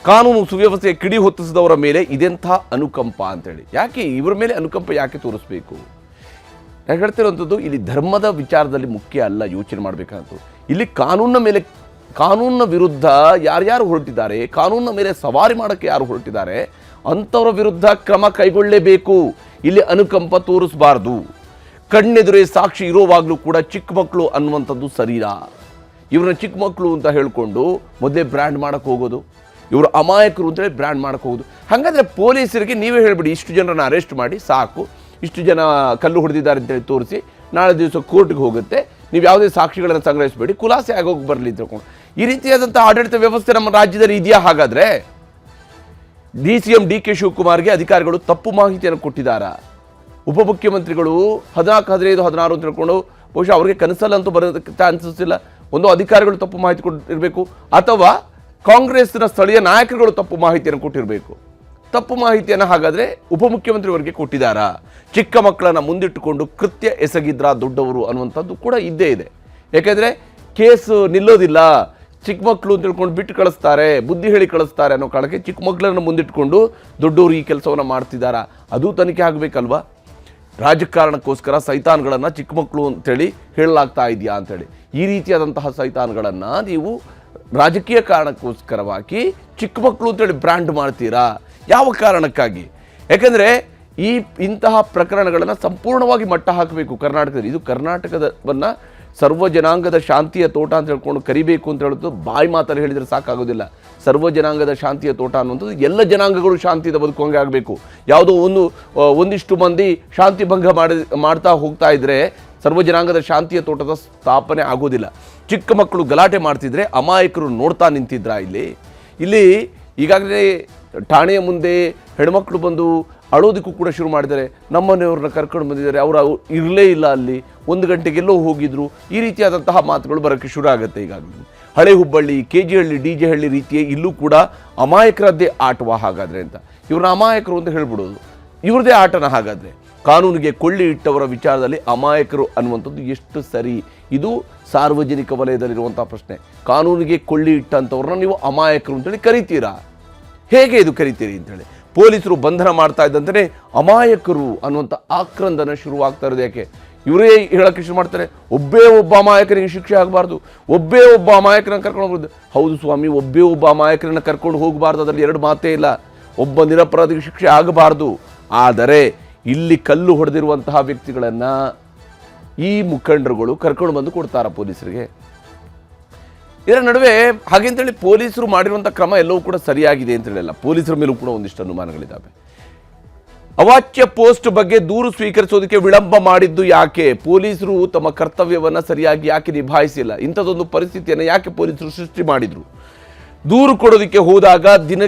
ಕಾನೂನು ಸುವ್ಯವಸ್ಥೆಯ ಕಿಡಿ ಹೊತ್ತಿಸಿದವರ ಮೇಲೆ ಇದೆಂಥ ಅನುಕಂಪ ಅಂತೇಳಿ. ಯಾಕೆ ಇವರ ಮೇಲೆ ಅನುಕಂಪ ಯಾಕೆ ತೋರಿಸ್ಬೇಕು? ನಾನು ಹೇಳ್ತಿರುವಂಥದ್ದು ಇಲ್ಲಿ ಧರ್ಮದ ವಿಚಾರದಲ್ಲಿ ಮುಖ್ಯ ಅಲ್ಲ, ಯೋಚನೆ ಮಾಡಬೇಕಂತ ಇಲ್ಲಿ ಕಾನೂನಿನ ಮೇಲೆ, ಕಾನೂನಿನ ವಿರುದ್ಧ ಯಾರ್ಯಾರು ಹೊರಟಿದ್ದಾರೆ, ಕಾನೂನಿನ ಮೇಲೆ ಸವಾರಿ ಮಾಡೋಕ್ಕೆ ಯಾರು ಹೊರಟಿದ್ದಾರೆ, ಅಂಥವ್ರ ವಿರುದ್ಧ ಕ್ರಮ ಕೈಗೊಳ್ಳಲೇಬೇಕು ಇಲ್ಲಿ ಅನುಕಂಪ ತೋರಿಸಬಾರ್ದು. ಕಣ್ಣೆದುರೇ ಸಾಕ್ಷಿ ಇರೋವಾಗಲೂ ಕೂಡ ಚಿಕ್ಕ ಮಕ್ಕಳು ಅನ್ನುವಂಥದ್ದು ಸರಿನಾ? ಇವ್ರನ್ನ ಚಿಕ್ಕ ಮಕ್ಕಳು ಅಂತ ಹೇಳಿಕೊಂಡು ಮೊದಲೇ ಬ್ರ್ಯಾಂಡ್ ಮಾಡೋಕ್ಕೆ ಹೋಗೋದು? ಇವರು ಅಮಾಯಕರು ಅಂತೇಳಿ ಬ್ರ್ಯಾಂಡ್ ಮಾಡ್ಕೋಬೋದು ಹೋಗೋದು. ಹಾಗಾದರೆ ಪೊಲೀಸರಿಗೆ ನೀವೇ ಹೇಳಿಬಿಡಿ, ಇಷ್ಟು ಜನರನ್ನು ಅರೆಸ್ಟ್ ಮಾಡಿ, ಸಾಕು. ಇಷ್ಟು ಜನ ಕಲ್ಲು ಹೊಡೆದಿದ್ದಾರೆ ಅಂತೇಳಿ ತೋರಿಸಿ, ನಾಳೆ ದಿವಸ ಕೋರ್ಟ್ಗೆ ಹೋಗುತ್ತೆ. ನೀವು ಯಾವುದೇ ಸಾಕ್ಷಿಗಳನ್ನು ಸಂಗ್ರಹಿಸಬೇಡಿ. ಖುಲಾಸೆ ಆಗೋಗಿ ಬರಲಿ ತಿಳ್ಕೊಂಡು. ಈ ರೀತಿಯಾದಂಥ ಆಡಳಿತ ವ್ಯವಸ್ಥೆ ನಮ್ಮ ರಾಜ್ಯದಲ್ಲಿ ಇದೆಯಾ ಹಾಗಾದರೆ? D C M D K ಶಿವಕುಮಾರ್ಗೆ ಅಧಿಕಾರಿಗಳು ತಪ್ಪು ಮಾಹಿತಿಯನ್ನು ಕೊಟ್ಟಿದ್ದಾರಾ? ಉಪಮುಖ್ಯಮಂತ್ರಿಗಳು ಹದಿನಾಲ್ಕು, ಹದಿನೈದು, ಹದಿನಾರು ಅಂತ ತಿಳ್ಕೊಂಡು, ಬಹುಶಃ ಅವರಿಗೆ ಕನಸಲ್ಲಂತೂ ಬರೋದಕ್ಕೆ ಚಾನ್ಸಸ್ ಇಲ್ಲ ಒಂದು ಅಧಿಕಾರಿಗಳು ತಪ್ಪು ಮಾಹಿತಿ ಕೊಟ್ಟಿರಬೇಕು. ಅಥವಾ ಕಾಂಗ್ರೆಸ್ನ ಸ್ಥಳೀಯ ನಾಯಕರುಗಳು ತಪ್ಪು ಮಾಹಿತಿಯನ್ನು ಕೊಟ್ಟಿರಬೇಕು. ತಪ್ಪು ಮಾಹಿತಿಯನ್ನು ಹಾಗಾದರೆ ಉಪಮುಖ್ಯಮಂತ್ರಿಯವರಿಗೆ ಕೊಟ್ಟಿದ್ದಾರಾ? ಚಿಕ್ಕ ಮಕ್ಕಳನ್ನು ಮುಂದಿಟ್ಟುಕೊಂಡು ಕೃತ್ಯ ಎಸಗಿದ್ರ ದೊಡ್ಡವರು ಅನ್ನುವಂಥದ್ದು ಕೂಡ ಇದ್ದೇ ಇದೆ. ಯಾಕೆಂದರೆ ಕೇಸು ನಿಲ್ಲೋದಿಲ್ಲ. ಚಿಕ್ಕ ಮಕ್ಕಳು ಅಂತ ತಿಳ್ಕೊಂಡು ಬಿಟ್ಟು ಕಳಿಸ್ತಾರೆ, ಬುದ್ಧಿ ಹೇಳಿ ಕಳಿಸ್ತಾರೆ ಅನ್ನೋ ಕಾರಣಕ್ಕೆ ಚಿಕ್ಕ ಮಕ್ಕಳನ್ನು ಮುಂದಿಟ್ಕೊಂಡು ದೊಡ್ಡವರು ಈ ಕೆಲಸವನ್ನು ಮಾಡ್ತಿದ್ದಾರಾ? ಅದು ತನಿಖೆ ಆಗಬೇಕಲ್ವಾ? ರಾಜಕಾರಣಕ್ಕೋಸ್ಕರ ಸೈತಾನ್ಗಳನ್ನು ಚಿಕ್ಕ ಮಕ್ಕಳು ಅಂತೇಳಿ ಹೇಳಲಾಗ್ತಾ ಇದೆಯಾ ಅಂತೇಳಿ ಈ ರೀತಿಯಾದಂತಹ ಸೈತಾನ್ಗಳನ್ನು ನೀವು ರಾಜಕೀಯ ಕಾರಣಕ್ಕೋಸ್ಕರವಾಗಿ ಚಿಕ್ಕ ಮಕ್ಕಳು ಅಂತೇಳಿ ಬ್ರ್ಯಾಂಡ್ ಮಾಡ್ತೀರಾ? ಯಾವ ಕಾರಣಕ್ಕಾಗಿ? ಯಾಕಂದರೆ ಈ ಇಂತಹ ಪ್ರಕರಣಗಳನ್ನು ಸಂಪೂರ್ಣವಾಗಿ ಮಟ್ಟ ಹಾಕಬೇಕು ಕರ್ನಾಟಕದಲ್ಲಿ. ಇದು ಕರ್ನಾಟಕದವನ್ನು ಸರ್ವ ಜನಾಂಗದ ಶಾಂತಿಯ ತೋಟ ಅಂತ ಹೇಳ್ಕೊಂಡು ಕರಿಬೇಕು ಅಂತ ಹೇಳೋದು ಬಾಯಿ ಮಾತಲ್ಲಿ ಹೇಳಿದರೆ ಸಾಕಾಗೋದಿಲ್ಲ. ಸರ್ವ ಜನಾಂಗದ ಶಾಂತಿಯ ತೋಟ ಅನ್ನುವಂಥದ್ದು ಎಲ್ಲ ಜನಾಂಗಗಳು ಶಾಂತಿಯಿಂದ ಬದುಕುವಂಗೆ ಆಗಬೇಕು. ಯಾವುದೋ ಒಂದು ಒಂದಿಷ್ಟು ಮಂದಿ ಶಾಂತಿ ಭಂಗ ಮಾಡಿ, ಮಾಡ್ತಾ ಹೋಗ್ತಾ ಇದ್ರೆ ಸರ್ವ ಜನಾಂಗದ ಶಾಂತಿಯ ತೋಟದ ಸ್ಥಾಪನೆ ಆಗೋದಿಲ್ಲ. ಚಿಕ್ಕ ಮಕ್ಕಳು ಗಲಾಟೆ ಮಾಡ್ತಿದ್ರೆ ಅಮಾಯಕರು ನೋಡ್ತಾ ನಿಂತಿದ್ರ ಇಲ್ಲಿ? ಇಲ್ಲಿ ಈಗಾಗಲೇ ಠಾಣೆಯ ಮುಂದೆ ಹೆಣ್ಮಕ್ಳು ಬಂದು ಅಳೋದಕ್ಕೂ ಕೂಡ ಶುರು ಮಾಡಿದ್ದಾರೆ. ನಮ್ಮನೆಯವ್ರನ್ನ ಕರ್ಕೊಂಡು ಬಂದಿದ್ದಾರೆ. ಅವರು ಇರಲೇ ಇಲ್ಲ ಅಲ್ಲಿ. ಒಂದು ಗಂಟೆಗೆಲ್ಲೋ ಹೋಗಿದ್ರು. ಈ ರೀತಿಯಾದಂತಹ ಮಾತುಗಳು ಬರೋಕ್ಕೆ ಶುರು ಆಗುತ್ತೆ ಈಗಾಗಲೇ. ಹಳೆ Hubballi K G Halli D J Halli ರೀತಿಯ ಇಲ್ಲೂ ಕೂಡ ಅಮಾಯಕರದ್ದೇ ಆಟವ ಹಾಗಾದರೆ ಅಂತ. ಇವ್ರನ್ನ ಅಮಾಯಕರು ಅಂತ ಹೇಳ್ಬಿಡೋದು. ಇವ್ರದ್ದೇ ಆಟನ ಹಾಗಾದರೆ? ಕಾನೂನಿಗೆ ಕೊಳ್ಳಿ ಇಟ್ಟವರ ವಿಚಾರದಲ್ಲಿ ಅಮಾಯಕರು ಅನ್ನುವಂಥದ್ದು ಎಷ್ಟು ಸರಿ? ಇದು ಸಾರ್ವಜನಿಕ ವಲಯದಲ್ಲಿರುವಂಥ ಪ್ರಶ್ನೆ. ಕಾನೂನಿಗೆ ಕೊಳ್ಳಿ ಇಟ್ಟಂಥವ್ರನ್ನ ನೀವು ಅಮಾಯಕರು ಅಂತೇಳಿ ಕರಿತೀರಾ? ಹೇಗೆ ಇದು ಕರಿತೀರಿ ಅಂತೇಳಿ. ಪೊಲೀಸರು ಬಂಧನ ಮಾಡ್ತಾ ಇದ್ದಂತೆ ಅಮಾಯಕರು ಅನ್ನುವಂಥ ಆಕ್ರಂದನ ಶುರುವಾಗ್ತಾ ಇರೋದು ಯಾಕೆ? ಇವರೇ ಹೇಳೋಕ್ಕೆ ಶುರು ಮಾಡ್ತಾರೆ, ಒಬ್ಬೇ ಒಬ್ಬ ಅಮಾಯಕನಿಗೆ ಶಿಕ್ಷೆ ಆಗಬಾರ್ದು, ಒಬ್ಬೇ ಒಬ್ಬ ಅಮಾಯಕರನ್ನ ಕರ್ಕೊಂಡು ಹೋಗ್ಬಾರ್ದು. ಹೌದು ಸ್ವಾಮಿ, ಒಬ್ಬೇ ಒಬ್ಬ ಅಮಾಯಕರನ್ನ ಕರ್ಕೊಂಡು ಹೋಗಬಾರ್ದು, ಅದರಲ್ಲಿ ಎರಡು ಮಾತೇ ಇಲ್ಲ. ಒಬ್ಬ ನಿರಪರಾಧಿಗೆ ಶಿಕ್ಷೆ ಆಗಬಾರ್ದು. ಆದರೆ ಇಲ್ಲಿ ಕಲ್ಲು ಹೊಡೆದಿರುವಂತಹ ವ್ಯಕ್ತಿಗಳನ್ನು ಈ ಮುಖಂಡರುಗಳು ಕರ್ಕೊಂಡು ಬಂದು ಕೊಡ್ತಾರ ಪೊಲೀಸರಿಗೆ. ಇದರ ನಡುವೆ ಹಾಗೆಂತೇಳಿ ಪೊಲೀಸರು ಮಾಡಿರುವಂಥ ಕ್ರಮ ಎಲ್ಲವೂ ಕೂಡ ಸರಿಯಾಗಿದೆ ಅಂತ ಹೇಳಿಲ್ಲ. ಪೊಲೀಸರ ಮೇಲೂ ಕೂಡ ಒಂದಿಷ್ಟು ಅನುಮಾನಗಳಿದ್ದಾವೆ. ಅವಾಚ್ಯ ಪೋಸ್ಟ್ ಬಗ್ಗೆ ದೂರು ಸ್ವೀಕರಿಸೋದಕ್ಕೆ ವಿಳಂಬ ಮಾಡಿದ್ದು ಯಾಕೆ? ಪೊಲೀಸರು ತಮ್ಮ ಕರ್ತವ್ಯವನ್ನು ಸರಿಯಾಗಿ ಯಾಕೆ ನಿಭಾಯಿಸಿಲ್ಲ? ಇಂಥದ್ದೊಂದು ಪರಿಸ್ಥಿತಿಯನ್ನು ಯಾಕೆ ಪೊಲೀಸರು ಸೃಷ್ಟಿ ಮಾಡಿದ್ರು? ದೂರು ಕೊಡೋದಕ್ಕೆ ಹೋದಾಗ ದಿನ